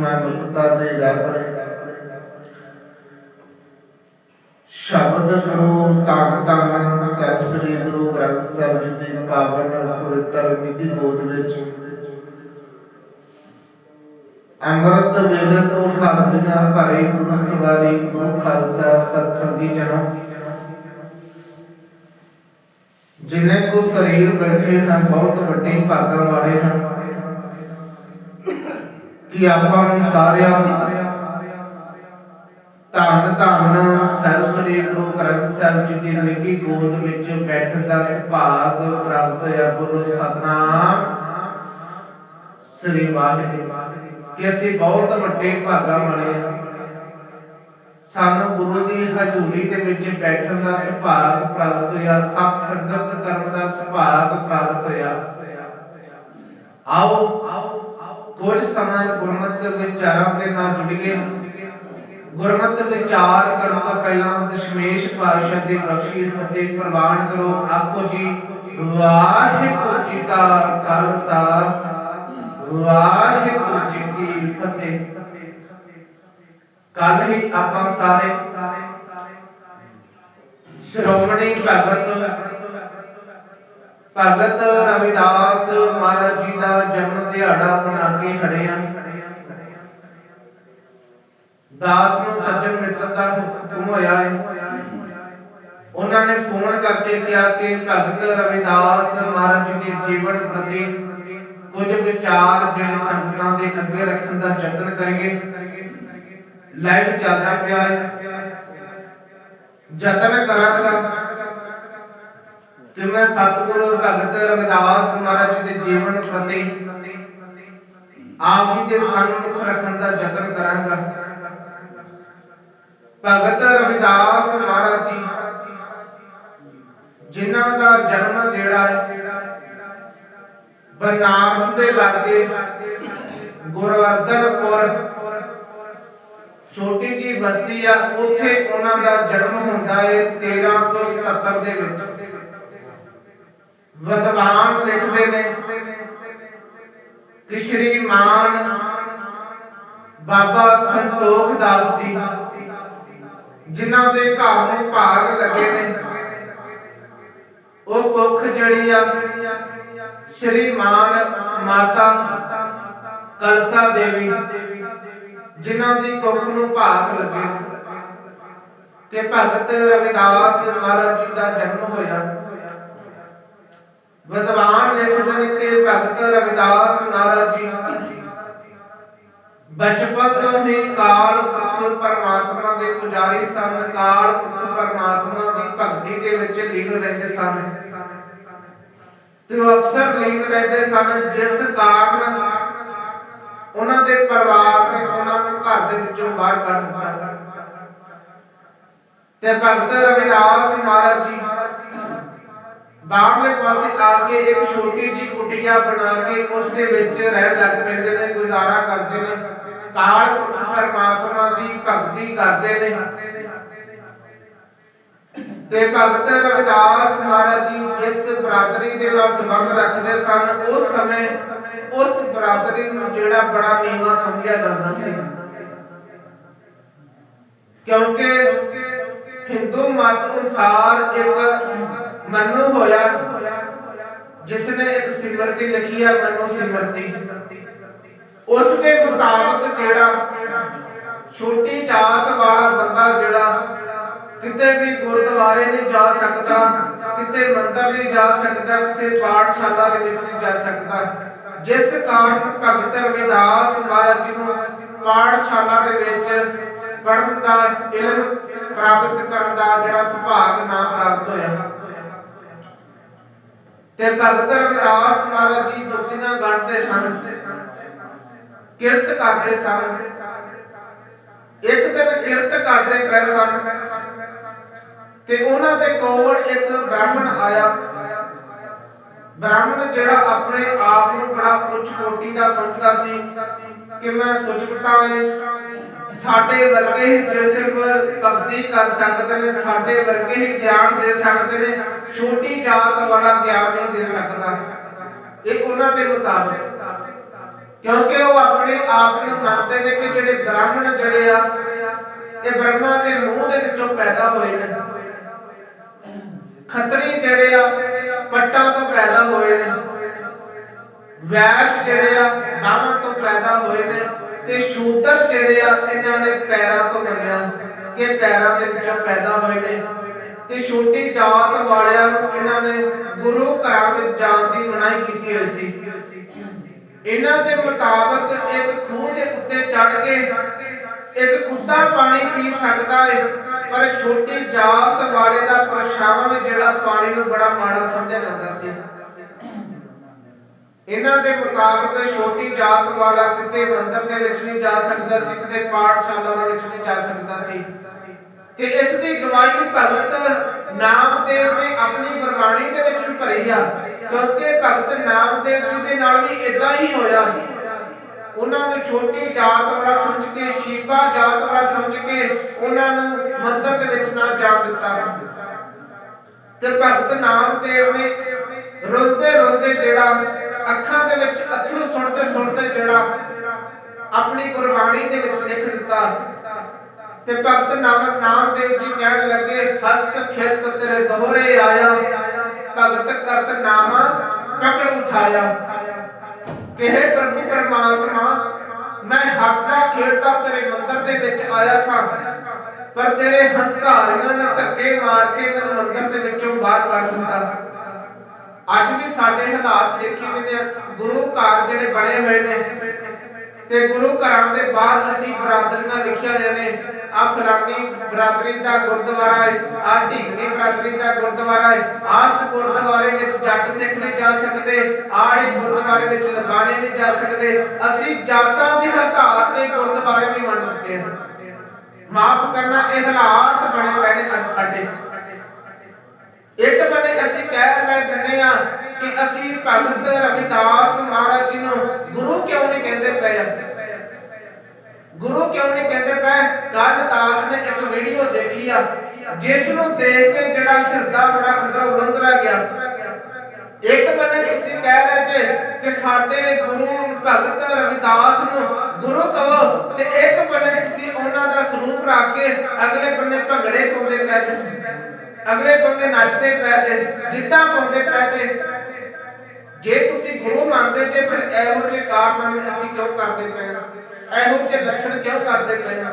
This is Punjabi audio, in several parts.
ਮਨੁੱਖਤਾ ਦੇ ਰਹਿਬਰ ਸ਼ਬਦ ਗੁਰੂ ਤਨ ਤਨ ਸਤਿ ਸ੍ਰੀ ਗੁਰੂ ਗ੍ਰੰਥ ਸਾਹਿਬ ਜੀ ਦੀ ਪਾਵਨ ਪਵਿੱਤਰ ਮਿੱਟੀ ਗੋਦ ਵਿੱਚ। ਅੰਮ੍ਰਿਤ ਵੇਲੇ ਤੋਂ ਹਾਜ਼ਰੀਆਂ ਭਰੇ ਗੁਰੂ ਸਵਾਰੀ ਗੁਰੂ ਖਾਲਸਾ ਸਤਿ ਜਨੋ ਜਿਨੇ ਕੋ ਸਰੀਰ ਬੈਠੇ ਹਨ, ਬਹੁਤ ਵੱਡੇ ਭਾਗਾਂ ਵਾਲੇ ਹਨ। ਕਿ ਆਪਾਂ ਨੂੰ ਸਾਰਿਆਂ ਨੂੰ ਧੰਨ ਧੰਨ ਸਾਹਿਬ ਸ੍ਰੀ ਗੁਰੂ ਗ੍ਰੰਥ ਸਾਹਿਬ ਜੀ ਦੀ ਨਿੱਕੀ ਗੋਦ ਵਿੱਚ ਬੈਠਣ ਦਾ ਸੁਭਾਗ ਪ੍ਰਾਪਤ ਹੋਇਆ। ਬੋਲੋ ਸਤਨਾਮ। ਸ੍ਰੀ ਵਾਹਿਗੁਰੂ। ਕਿ ਅਸੀਂ ਬਹੁਤ ਵੱਡੇ ਭਾਗਾਂ ਬਣੇ ਹਾਂ ਸਾਨੂੰ ਗੁਰੂ ਦੀ ਹਜ਼ੂਰੀ ਦੇ ਵਿੱਚ ਬੈਠਣ ਦਾ ਸੁਭਾਗ ਪ੍ਰਾਪਤ ਹੋਇਆ। ਸਤ ਸੰਗਤ ਕਰਨ ਦਾ ਸੁਭਾਗ ਪ੍ਰਾਪਤ ਹੋਇਆ। ਆਓ ਕੁਝ ਸਮਾਂ ਗੁਰਮਤਿ ਵਿਚਾਰਾਂ ਦੇ ਨਾਲ ਜੁੜੀਏ ਗੁਰਮਤਿ ਵਿਚਾਰ ਕਰਨ ਤੋਂ ਪਹਿਲਾਂ ਦਸ਼ਮੇਸ਼ ਪਾਤਸ਼ਾਹ ਦੀ ਬਖਸ਼ੀ ਫਤਿਹ ਪ੍ਰਵਾਨ ਕਰੋ। ਆਖੋ ਜੀ, ਵਾਹਿਗੁਰੂ ਜੀ ਕਾ ਖਾਲਸਾ, ਵਾਹਿਗੁਰੂ ਜੀ ਕੀ ਫਤਿਹ। ਕੱਲ ਹੀ ਆਪਾਂ ਸਾਰੇ ਸ਼੍ਰੋਮਣੀ ਭਗਤ ਭਗਤ ਰਵਿਦਾਸ ਮਹਾਰਾਜ ਜੀ ਦਾ ਜਨਮ ਦਿਹਾੜਾ ਮਨਾ ਕੇ ਖੜੇ ਆ। ਦਾਸ ਨੂੰ ਸੱਜਣ ਮਿੱਤਰ ਦਾ ਹੁਕਮ ਹੋਇਆ ਹੈ। ਉਹਨਾਂ ਨੇ ਫੋਨ ਕਰਕੇ ਕਿਹਾ ਕਿ ਭਗਤ ਰਵਿਦਾਸ ਮਹਾਰਾਜ ਜੀ ਦੇ ਜੀਵਨ ਪ੍ਰਤੀ ਕੁਝ ਵਿਚਾਰ ਜਿਹੜੇ ਸੰਗਤਾਂ ਦੇ ਅੱਗੇ ਰੱਖਣ ਦਾ ਯਤਨ ਕਰੀਏ। ਲਾਈਵ ਚੱਲਦਾ ਪਿਆ ਹੈ। ਯਤਨ ਕਰਾਂਗਾ। ਕਿ ਮੈਂ ਸਤਿਗੁਰੂ ਭਗਤ ਰਵਿਦਾਸ ਮਹਾਰਾਜ ਜੀ ਦੇ ਜੀਵਨ ਪ੍ਰਤੀ ਆਪ ਜੀ ਦੇ ਸਨਮੁਖ ਰੱਖਣ ਦਾ ਯਤਨ ਕਰਾਂਗਾ। ਭਗਤ ਰਵਿਦਾਸ ਮਹਾਰਾਜ ਜੀ, ਜਿਨ੍ਹਾਂ ਦਾ ਜਨਮ ਜਿਹੜਾ ਹੈ ਬਨਾਰਸ ਦੇ ਲਾਗੇ ਗੁਰਵਰਧਨਪੁਰ ਛੋਟੀ ਜੀ ਬਸਤੀ ਆ, ਉੱਥੇ ਉਹਨਾਂ ਦਾ ਜਨਮ ਹੁੰਦਾ ਹੈ 1377 ਦੇ ਵਿੱਚ। ਵਿਦਵਾਨ ਲਿਖਦੇ ਨੇ। ਕਿ ਸ਼੍ਰੀ ਮਾਨ ਬਾਬਾ ਸੰਤੋਖ ਦਾਸ ਜੀ, ਜਿਨ੍ਹਾਂ ਦੇ ਘਰ ਨੂੰ ਭਾਗ ਲੱਗੇ ਨੇ। ਉਹ ਕੁੱਖ ਜਿਹੜੀ ਆ, ਸ਼੍ਰੀ ਮਾਨ ਮਾਤਾ ਕਲਸਾ ਦੇਵੀ, ਜਿਨ੍ਹਾਂ ਦੀ ਕੁੱਖ ਨੂੰ ਭਾਗ ਲੱਗੇ ਕਿ ਭਗਤ ਰਵਿਦਾਸ ਮਹਾਰਾਜ ਜੀ ਦਾ ਜਨਮ ਹੋਇਆ। ਵਿਦਵਾਨ ਲਿਖਦੇ ਨੇ ਕਿ ਭਗਤ ਰਵਿਦਾਸ ਮਹਾਰਾਜ ਜੀ। ਬਚਪਨ ਤੋਂ ਹੀ ਕਾਲ ਪੁਰਖ ਪਰਮਾਤਮਾ ਦੇ ਪੁਜਾਰੀ ਸਨ। ਕਾਲ ਪੁਰਖ ਪਰਮਾਤਮਾ ਦੀ ਭਗਤੀ ਦੇ ਵਿੱਚ ਲੀਨ ਰਹਿੰਦੇ ਸਨ। ਤੇ ਉਹ ਅਕਸਰ ਲੀਨ ਰਹਿੰਦੇ ਸਨ ਜਿਸ ਕਾਰਨ ਉਹਨਾਂ ਦੇ ਪਰਿਵਾਰ ਨੇ ਉਹਨਾਂ ਨੂੰ ਘਰ ਦੇ ਵਿੱਚੋਂ ਬਾਹਰ ਕੱਢ ਦਿੱਤਾ। ਤੇ ਭਗਤ ਰਵਿਦਾਸ ਮਹਾਰਾਜ ਜੀ ਬਾਹਰਲੇ ਪਾਸੇ ਆ ਕੇ ਇੱਕ ਛੋਟੀ ਜੀ ਕੁਟੀਆ ਬਣਾ ਕੇ ਉਸ ਦੇ ਵਿੱਚ ਰਹਿਣ ਲੱਗ ਪੈਂਦੇ ਨੇ, ਗੁਜ਼ਾਰਾ ਕਰਦੇ ਨੇ। ਕਾਲ ਪੁਰਖ ਪਰਮਾਤਮਾ ਦੀ ਭਗਤੀ ਕਰਦੇ ਨੇ। ਤੇ ਭਗਤ ਰਵਿਦਾਸ ਮਹਾਰਾਜ ਜੀ ਜਿਸ ਬਰਾਦਰੀ ਦੇ ਨਾਲ ਸੰਬੰਧ ਰੱਖਦੇ ਸਨ, ਉਸ ਸਮੇਂ ਉਸ ਬਰਾਦਰੀ ਨੂੰ ਜਿਹੜਾ ਬੜਾ ਨੀਵਾ ਸਮਝਿਆ ਜਾਂਦਾ ਸੀ। ਕਿਉਂਕਿ ਹਿੰਦੂ ਮਤ ਅਨੁਸਾਰ ਇੱਕ ਮੰਨੂ ਹੋਇਆ। ਜਿਸ ਨੇ ਇੱਕ ਸਿਮਰਤੀ ਲਿਖੀ ਹੈ ਮੰਨੂ ਸਿਮਰਤੀ। ਉਸ ਦੇ ਮੁਤਾਬਕ ਜਿਹੜਾ ਛੋਟੀ ਜਾਤ ਵਾਲਾ ਬੰਦਾ ਜਿਹੜਾ ਕਿਤੇ ਵੀ ਗੁਰਦੁਆਰੇ ਨਹੀਂ ਜਾ ਸਕਦਾ ਕਿਤੇ ਮੰਦਰ ਨਹੀਂ ਜਾ ਸਕਦਾ ਕਿਤੇ ਪਾਠਸ਼ਾਲਾ ਦੇ ਵਿੱਚ ਨਹੀਂ ਜਾ ਸਕਦਾ ਜਿਸ ਕਾਰਨ ਭਗਤ ਰਵਿਦਾਸ ਮਹਾਰਾਜ ਜੀ ਨੂੰ ਪਾਠਸ਼ਾਲਾ ਦੇ ਵਿੱਚ ਪੜ੍ਹਨ ਦਾ ਇਲਮ ਪ੍ਰਾਪਤ ਕਰਨ ਦਾ ਜਿਹੜਾ ਸੁਭਾਗ ਨਾ ਪ੍ਰਾਪਤ ਹੋਇਆ। ਤੇ ਭਗਤ ਰਵਿਦਾਸ ਮਹਾਰਾਜ ਜੀ ਜੁੱਤੀਆਂ ਗਾਉਂਦੇ ਸਨ। ਕਿਰਤ ਕਰਦੇ ਸਨ। ਇੱਕ ਦਿਨ ਕਿਰਤ ਕਰਦੇ ਪਏ ਸਨ। ਤੇ ਉਹਨਾਂ ਦੇ ਕੋਲ ਇੱਕ ਬ੍ਰਾਹਮਣ ਆਇਆ। ਬ੍ਰਾਹਮਣ ਜਿਹੜਾ ਆਪਣੇ ਆਪ ਨੂੰ ਬੜਾ ਉੱਚ ਕੋਟੀ ਦਾ ਸਮਝਦਾ ਸੀ ਕਿ ਮੈਂ ਸੁਚਕਤਾ ਹੈ ਸਾਡੇ ਵਰਗੇ ਹੀ ਸਿਰ ਸਿਰਫ ਭਗਤੀ ਕਰ ਸਕਦੇ ਨੇ, ਸਾਡੇ ਵਰਗੇ ਹੀ ਗਿਆਨ ਦੇ ਸਕਦੇ ਨੇ, ਛੋਟੀ ਜਾਤ ਵਾਲਾ ਗਿਆਨ ਨਹੀਂ ਦੇ ਸਕਦਾ। ਇਹ ਉਹਨਾਂ ਦੇ ਮੁਤਾਬਕ। ਕਿਉਂਕਿ ਉਹ ਆਪਣੇ ਆਪ ਨੂੰ ਮੰਨਦੇ ਨੇ ਕਿ ਜਿਹੜੇ ਬ੍ਰਾਹਮਣ ਜਿਹੜੇ ਆ, ਇਹ ਬ੍ਰਹਮਾ ਦੇ ਮੂੰਹ ਦੇ ਵਿੱਚੋਂ ਪੈਦਾ ਹੋਏ ਨੇ। ਖੱਤਰੀ ਜਿਹੜੇ ਆ, ਪੱਟਾਂ ਤੋਂ ਪੈਦਾ ਹੋਏ ਨੇ। ਵੈਸ਼ ਜਿਹੜੇ ਆ, ਬਾਹਾਂ ਤੋਂ ਪੈਦਾ ਹੋਏ ਨੇ। ਤੇ ਸ਼ੂਦਰ ਜਿਹੜੇ ਆ, ਇਹਨਾਂ ਨੇ ਪੈਰਾਂ ਤੋਂ ਮੰਨਿਆ ਕਿ ਪੈਰਾਂ ਦੇ ਵਿੱਚੋਂ ਪੈਦਾ ਹੋਏ ਨੇ। ਤੇ ਛੋਟੀ ਜਾਤ ਵਾਲਿਆਂ ਨੂੰ ਇਹਨਾਂ ਨੇ ਗੁਰੂ ਘਰਾਂ ਵਿੱਚ ਜਾਣ ਦੀ ਮਨਾਹੀ ਕੀਤੀ ਹੋਈ ਸੀ। ਇਹਨਾਂ ਦੇ ਮੁਤਾਬਕ ਇੱਕ ਖੂਹ ਦੇ ਉੱਤੇ ਚੜ ਕੇ ਇੱਕ ਕੁੱਤਾ ਪਾਣੀ ਪੀ ਸਕਦਾ ਹੈ ਪਰ ਛੋਟੀ ਜਾਤ ਵਾਲੇ ਦਾ ਪਰਛਾਵਾਂ ਵੀ ਜਿਹੜਾ ਪਾਣੀ ਨੂੰ ਬੜਾ ਮਾੜਾ ਸਮਝਿਆ ਜਾਂਦਾ ਸੀ। ਇਹਨਾਂ ਦੇ ਮੁਤਾਬਕ ਛੋਟੀ ਜਾਤ ਵਾਲਾ ਕਿਤੇ ਮੰਦਰ ਦੇ ਵਿੱਚ ਨਹੀਂ ਜਾ ਸਕਦਾ ਸੀ, ਕਿਤੇ ਪਾਠਸ਼ਾਲਾ ਦੇ ਵਿੱਚ ਨਹੀਂ ਜਾ ਸਕਦਾ ਸੀ। ਤੇ ਇਸ ਦੀ ਗਵਾਹੀ ਭਗਤ ਨਾਮਦੇਵ ਨੇ ਆਪਣੀ ਗੁਰਬਾਣੀ ਦੇ ਵਿੱਚ ਵੀ ਭਰੀ ਆ, ਕਿਉਂਕਿ ਭਗਤ ਨਾਮਦੇਵ ਜੀ ਦੇ ਨਾਲ ਵੀ ਇਦਾਂ ਹੀ ਹੋਇਆ। ਉਹਨਾਂ ਨੂੰ ਛੋਟੀ ਜਾਤ ਵਾਲਾ ਸਮਝ ਕੇ ਸ਼ੀਪਾ ਜਾਤ ਵਾਲਾ ਸਮਝ ਕੇ ਉਹਨਾਂ ਨੂੰ ਮੰਦਰ ਦੇ ਵਿੱਚ ਨਾ ਜਾਣ ਦਿੱਤਾ। ਤੇ ਭਗਤ ਨਾਮਦੇਵ ਨੇ ਰੋਂਦੇ ਰੋਂਦੇ ਜਿਹੜਾ ਅੱਖਾਂ ਦੇ ਵਿੱਚ ਅਥਰੂ ਸੁਣਦੇ ਸੁਣਦੇ ਜਿਹੜਾ ਆਪਣੀ ਗੁਰਬਾਣੀ ਦੇ ਵਿੱਚ ਲਿਖ ਦਿੱਤਾ। ਤੇ ਭਗਤ ਨਾਮ ਨਾਮਦੇਵ ਜੀ ਕਹਿਣ ਲੱਗੇ, ਹਸਤ ਖੇਤ ਤੇਰੇ ਦੋਹਰੇ ਆਇਆ, ਭਗਤ ਕਰਤ ਨਾਮਾ ਪਕੜ ਉਠਾਇਆ। ਕਿਹੇ ਪ੍ਰਭੂ ਪਰਮਾਤਮਾ, ਮੈਂ ਹੱਸਦਾ ਖੇਡਦਾ ਤੇਰੇ ਮੰਦਰ ਦੇ ਵਿੱਚ ਆਇਆ ਸਾਂ, ਪਰ ਤੇਰੇ ਹੰਕਾਰੀਆਂ ਨੇ ਧੱਕੇ ਮਾਰ ਕੇ ਮੈਨੂੰ ਮੰਦਰ ਦੇ ਵਿੱਚੋਂ ਬਾਹਰ ਕੱਢ ਦਿੱਤਾ। ਅੱਜ ਵੀ ਸਾਡੇ ਹਾਲਾਤ ਦੇਖੀ ਦਿੰਦੇ ਗੁਰੂ ਘਰ ਜਿਹੜੇ ਬਣੇ ਹੋਏ ਨੇ ਤੇ ਗੁਰੂ ਘਰਾਂ ਦੇ ਬਾਹਰ ਅਸੀਂ ਬਰਾਦਰੀਆਂ ਲਿਖਿਆ ਹੋਈਆਂ ਨੇ। ਆ ਫਲਾਨੀ ਬਰਾਦਰੀ ਦਾ ਗੁਰਦੁਆਰਾ ਹੈ ਆ ਢੀਗਨੀ ਬਰਾਦਰੀ ਦਾ ਗੁਰਦੁਆਰਾ ਹੈ ਆਸ ਗੁਰਦੁਆਰੇ ਵਿੱਚ ਜੱਟ ਸਿੱਖ ਨਹੀਂ ਜਾ ਸਕਦੇ, ਆੜੇ ਗੁਰਦੁਆਰੇ ਵਿੱਚ ਲਬਾਣੇ ਨਹੀਂ ਜਾ ਸਕਦੇ। ਅਸੀਂ ਜਾਤਾਂ ਦੇ ਹਤਾਤ ਤੇ ਗੁਰਦੁਆਰੇ ਵੀ ਵੰਡ ਦਿੱਤੇ ਹਨ ਮਾਫ ਕਰਨਾ, ਇਹ ਹਾਲਾਤ ਬਣੇ ਪਏ ਨੇ ਅੱਜ ਸਾਡੇ। ਇੱਕ ਬੰਨੇ ਅਸੀਂ ਕਹਿ ਰਹੇ ਦਿੰਨੇ ਆ ਕਿ ਅਸੀਂ ਭਗਤ ਰਵਿਦਾਸ ਮਹਾਰਾਜ ਜੀ ਨੂੰ ਗੁਰੂ ਕਿਉਂ ਨਹੀਂ ਕਹਿੰਦੇ ਪਏ ਆ? ਗੁਰੂ ਕਿਉਂ ਨਹੀਂ ਕਹਿੰਦੇ ਪਏ? ਕੱਲ ਦਾਸ ਨੇ ਇੱਕ ਵੀਡੀਓ ਦੇਖੀ ਆ ਜਿਸ ਨੂੰ ਦੇਖ ਕੇ ਜਿਹੜਾ ਹਿਰਦਾ ਬੜਾ ਅੰਦਰੋਂ ਉਲੰਦਰਾ ਗਿਆ। ਇੱਕ ਬੰਨੇ ਤੁਸੀਂ ਕਹਿ ਰਹੇ ਜੇ ਕਿ ਸਾਡੇ ਗੁਰੂ ਭਗਤ ਰਵਿਦਾਸ ਨੂੰ ਗੁਰੂ ਕਹੋ ਤੇ ਇੱਕ ਬੰਨੇ ਤੁਸੀਂ ਉਹਨਾਂ ਦਾ ਸਰੂਪ ਰੱਖ ਕੇ ਅਗਲੇ ਬੰਨੇ ਭੰਗੜੇ ਪਾਉਂਦੇ ਪਏ ਜੇ। ਅਗਲੇ ਬੰਦੇ ਨੱਚਦੇ ਪੈ ਜੇ, ਗਿੱਧਾ ਪਾਉਂਦੇ ਪਏ ਜੇ। ਜੇ ਤੁਸੀਂ ਗੁਰੂ ਮੰਨਦੇ ਜੇ, ਫਿਰ ਇਹੋ ਜਿਹੇ ਕਾਰਨਾਮੇ ਅਸੀਂ ਕਿਉਂ ਕਰਦੇ ਪਏ ਹਾਂ? ਇਹੋ ਜਿਹੇ ਲੱਛਣ ਕਿਉਂ ਕਰਦੇ ਪਏ ਹਾਂ?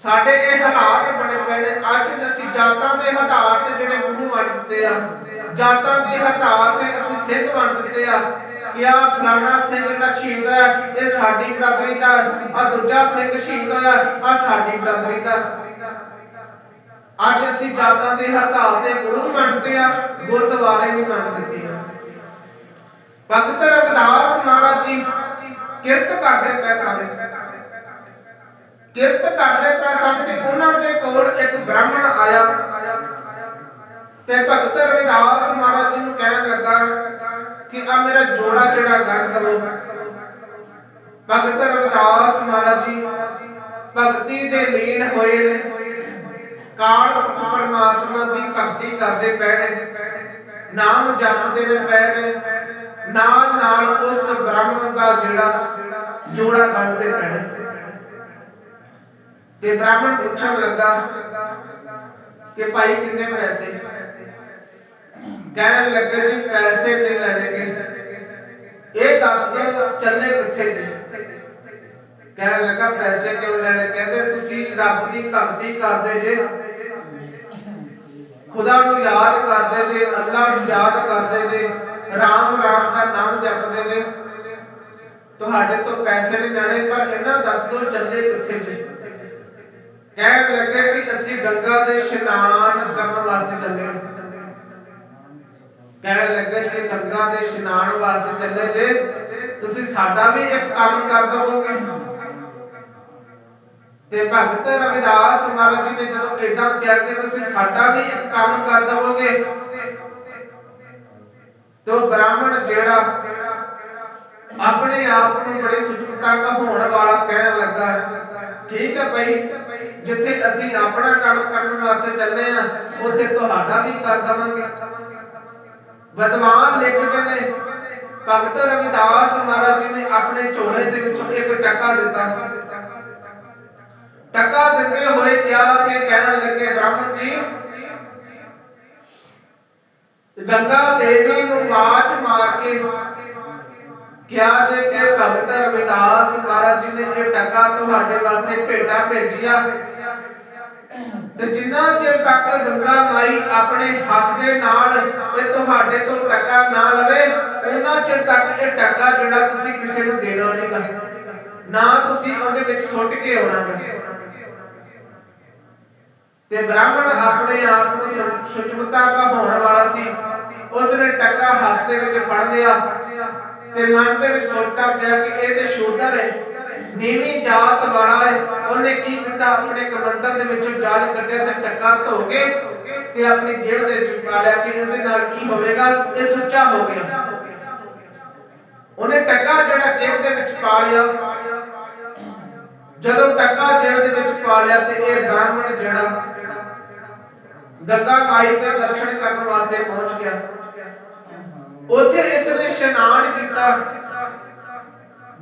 ਸਾਡੇ ਇਹ ਹਾਲਾਤ ਬਣੇ ਪਏ ਨੇ। ਅੱਜ ਅਸੀਂ ਜਾਤਾਂ ਦੇ ਆਧਾਰ ਤੇ ਜਿਹੜੇ ਗੁਰੂ ਵੰਡ ਦਿੱਤੇ ਆ, ਜਾਤਾਂ ਦੇ ਆਧਾਰ ਤੇ ਅਸੀਂ ਸਿੰਘ ਵੰਡ ਦਿੱਤੇ ਆ, ਕਿ ਆ ਫਲਾਣਾ ਸਿੰਘ ਜਿਹੜਾ ਸ਼ਹੀਦ ਹੋਇਆ, ਇਹ ਸਾਡੀ ਬਰਾਦਰੀ ਦਾ ਆ ਦੂਜਾ ਸਿੰਘ ਸ਼ਹੀਦ ਹੋਇਆ ਆ ਸਾਡੀ ਬਰਾਦਰੀ ਦਾ। ਅੱਜ ਅਸੀਂ ਜਾਤਾਂ ਦੀ ਹੜਤਾਲ ਤੇ ਗੁਰੂ ਵੰਡਦੇ ਆ ਗੁਰਦੁਆਰੇ ਵੀ ਵੰਡ ਦਿੱਤੇ ਆ ਭਗਤ ਰਵਿਦਾਸ ਮਹਾਰਾਜ ਜੀ ਕਿਰਤ ਕਰਦੇ ਪਏ ਸਨ। ਕਿਰਤ ਕਰਦੇ ਪਏ ਸਨ ਤੇ ਉਹਨਾਂ ਦੇ ਕੋਲ ਇੱਕ ਬ੍ਰਾਹਮਣ ਆਇਆ ਤੇ ਭਗਤ ਰਵਿਦਾਸ ਮਹਾਰਾਜ ਜੀ ਨੂੰ ਕਹਿਣ ਲੱਗਾ ਕਿ ਆ ਮੇਰਾ ਜੋੜਾ ਜਿਹੜਾ ਗੰਢ ਦਵੋ। ਭਗਤ ਰਵਿਦਾਸ ਮਹਾਰਾਜ ਜੀ ਭਗਤੀ ਦੇ ਲੀਨ ਹੋਏ ਨੇ। ਕਾਲ ਪੁਰਖ ਪਰਮਾਤਮਾ ਦੀ ਭਗਤੀ ਕਰਦੇ ਪਏ ਨੇ ਨਾਮ ਜਪਦੇ ਨੇ ਪਏ ਨਾਲ ਨਾਲ ਉਸ ਬ੍ਰਾਹਮਣ ਦਾ ਜਿਹੜਾ ਜੋੜਾ ਕੱਢਦੇ ਪਏ ਤੇ ਬ੍ਰਾਹਮਣ ਪੁੱਛਣ ਲੱਗਾ ਕਿ ਭਾਈ ਕਿੰਨੇ ਪੈਸੇ? ਕਹਿਣ ਲੱਗੇ ਜੀ ਪੈਸੇ ਨਹੀਂ ਲੈਣਗੇ ਇਹ ਦੱਸ ਦਿਓ ਚੱਲੇ ਕਿੱਥੇ ਜੀ? ਕਹਿਣ ਲੱਗਾ ਪੈਸੇ ਕਿਉਂ ਲੈਣੇ? ਕਹਿੰਦੇ ਤੁਸੀਂ ਰੱਬ ਦੀ ਭਗਤੀ ਕਰਦੇ ਜੇ। ਖੁਦਾ ਨੂੰ ਯਾਦ ਕਰਦੇ ਜੇ, ਅੱਲਾ ਨੂੰ ਯਾਦ ਕਰਦੇ ਜੇ, ਰਾਮ ਰਾਮ ਦਾ ਨਾਮ ਜਪਦੇ ਜੇ। ਤੁਹਾਡੇ ਤੋਂ ਪੈਸੇ ਨਹੀਂ ਲੈਣੇ, ਪਰ ਇਹਨਾਂ ਦੱਸ ਦਿਓ ਚੱਲੇ ਕਿੱਥੇ ਜੇ। ਕਹਿਣ ਲੱਗੇ ਕਿ ਅਸੀਂ ਗੰਗਾ ਦੇ ਇਸ਼ਨਾਨ ਕਰਨ ਵਾਸਤੇ ਚੱਲੇ ਕਹਿਣ ਲੱਗੇ ਜੇ ਗੰਗਾ ਦੇ ਇਸ਼ਨਾਨ ਵਾਸਤੇ ਚੱਲੇ ਜੇ, ਤੁਸੀਂ ਸਾਡਾ ਵੀ ਇੱਕ ਕੰਮ ਕਰ ਦਵੋਗੇ। ਤੇ ਭਗਤ ਰਵਿਦਾਸ ਮਹਾਰਾਜ ਜੀ ਨੇ ਜਦੋਂ ਇਦਾਂ ਕਿਹਾ ਕਿ ਤੁਸੀਂ ਸਾਡਾ ਵੀ ਇੱਕ ਕੰਮ ਕਰ ਦਵੋਗੇ, ਤੇ ਬ੍ਰਾਹਮਣ ਜਿਹੜਾ ਆਪਣੇ ਆਪ ਨੂੰ ਬੜੀ ਸੁਚਮਤਾ ਕਹਾਉਣ ਵਾਲਾ ਕਹਿਣ ਲੱਗਾ, ਠੀਕ ਹੈ ਭਾਈ, ਜਿੱਥੇ ਅਸੀਂ ਆਪਣਾ ਕੰਮ ਕਰਨ ਵਾਸਤੇ ਚੱਲੇ ਆ ਉੱਥੇ ਤੁਹਾਡਾ ਵੀ ਕਰ ਦਵਾਂਗੇ। ਵਿਦਵਾਨ ਲਿਖਦੇ ਨੇ ਭਗਤ ਰਵਿਦਾਸ ਮਹਾਰਾਜ ਜੀ ਨੇ ਆਪਣੇ ਝੋਲੇ ਦੇ ਵਿੱਚੋਂ ਇੱਕ ਟੱਕਾ ਦਿੱਤਾ। ਟੱਕਾ ਦਿੰਦੇ ਹੋਏ ਕਿਹਾ ਕਿ ਕਹਿਣ ਲੱਗੇ, ਬ੍ਰਾਹਮਣ ਜੀ, ਗੰਗਾ ਦੇਵੀ ਨੂੰ ਆਵਾਜ਼ ਮਾਰ ਕੇ ਕਿਹਾ ਜੇ ਕਿ ਭਗਤ ਰਵਿਦਾਸ ਮਹਾਰਾਜ ਜੀ ਨੇ ਇਹ ਟੱਕਾ ਤੁਹਾਡੇ ਵਾਸਤੇ ਭੇਟਾ ਭੇਜਿਆ, ਤੇ ਜਿੰਨਾ ਚਿਰ ਤੱਕ ਗੰਗਾ ਮਾਈ ਆਪਣੇ ਹੱਥ ਦੇ ਨਾਲ ਇਹ ਤੁਹਾਡੇ ਤੋਂ ਟੱਕਾ ਨਾ ਲਵੇ ਉਹਨਾਂ ਚਿਰ ਤੱਕ ਇਹ ਟੱਕਾ ਜਿਹੜਾ ਤੁਸੀਂ ਕਿਸੇ ਨੂੰ ਦੇਣਾ ਨਹੀਂ ਗਾ ਨਾ ਤੁਸੀਂ ਉਹਦੇ ਵਿੱਚ ਸੁੱਟ ਕੇ ਆਉਣਾ ਗਾ ਤੇ ਬ੍ਰਾਹਮਣ ਆਪਣੇ ਆਪ ਨੂੰ ਸੁ- ਸੁਚਮਤਾ ਕਹਾਉਣ ਵਾਲਾ ਸੀ। ਉਸ ਨੇ ਟੱਕਾ ਹੱਥ ਦੇ ਵਿੱਚ ਫੜ ਲਿਆ ਤੇ ਮਨ ਦੇ ਵਿੱਚ ਸੋਚਦਾ ਪਿਆ ਕਿ ਇਹ ਤੇ ਸ਼ੂਦਰ ਹੈ। ਨੀਵੀਂ ਜਾਤ ਵਾਲਾ ਹੈ। ਉਹਨੇ ਕੀ ਕੀਤਾ? ਆਪਣੇ ਕਮੰਡਲ ਦੇ ਵਿੱਚੋਂ ਜਲ ਕੱਢਿਆ ਤੇ ਟੱਕਾ ਧੋ ਕੇ ਤੇ ਆਪਣੀ ਜੇਬ ਦੇ ਵਿੱਚ ਪਾ ਲਿਆ ਕਿ ਇਹਦੇ ਨਾਲ ਕੀ ਹੋਵੇਗਾ? ਇਹ ਸੁੱਚਾ ਹੋ ਗਿਆ। ਉਹਨੇ ਟੱਕਾ ਜਿਹੜਾ ਜੇਬ ਦੇ ਵਿੱਚ ਪਾ ਲਿਆ, ਜਦੋਂ ਟੱਕਾ ਜੇਬ ਦੇ ਵਿੱਚ ਪਾ ਲਿਆ ਤੇ ਇਹ ਬ੍ਰਾਹਮਣ ਜਿਹੜਾ ਗੰਗਾ ਮਾਈ ਦੇ ਦਰਸ਼ਨ ਕਰਨ ਵਾਸਤੇ ਪਹੁੰਚ ਗਿਆ। ਉੱਥੇ ਇਸ ਨੇ ਇਸ਼ਨਾਨ ਕੀਤਾ।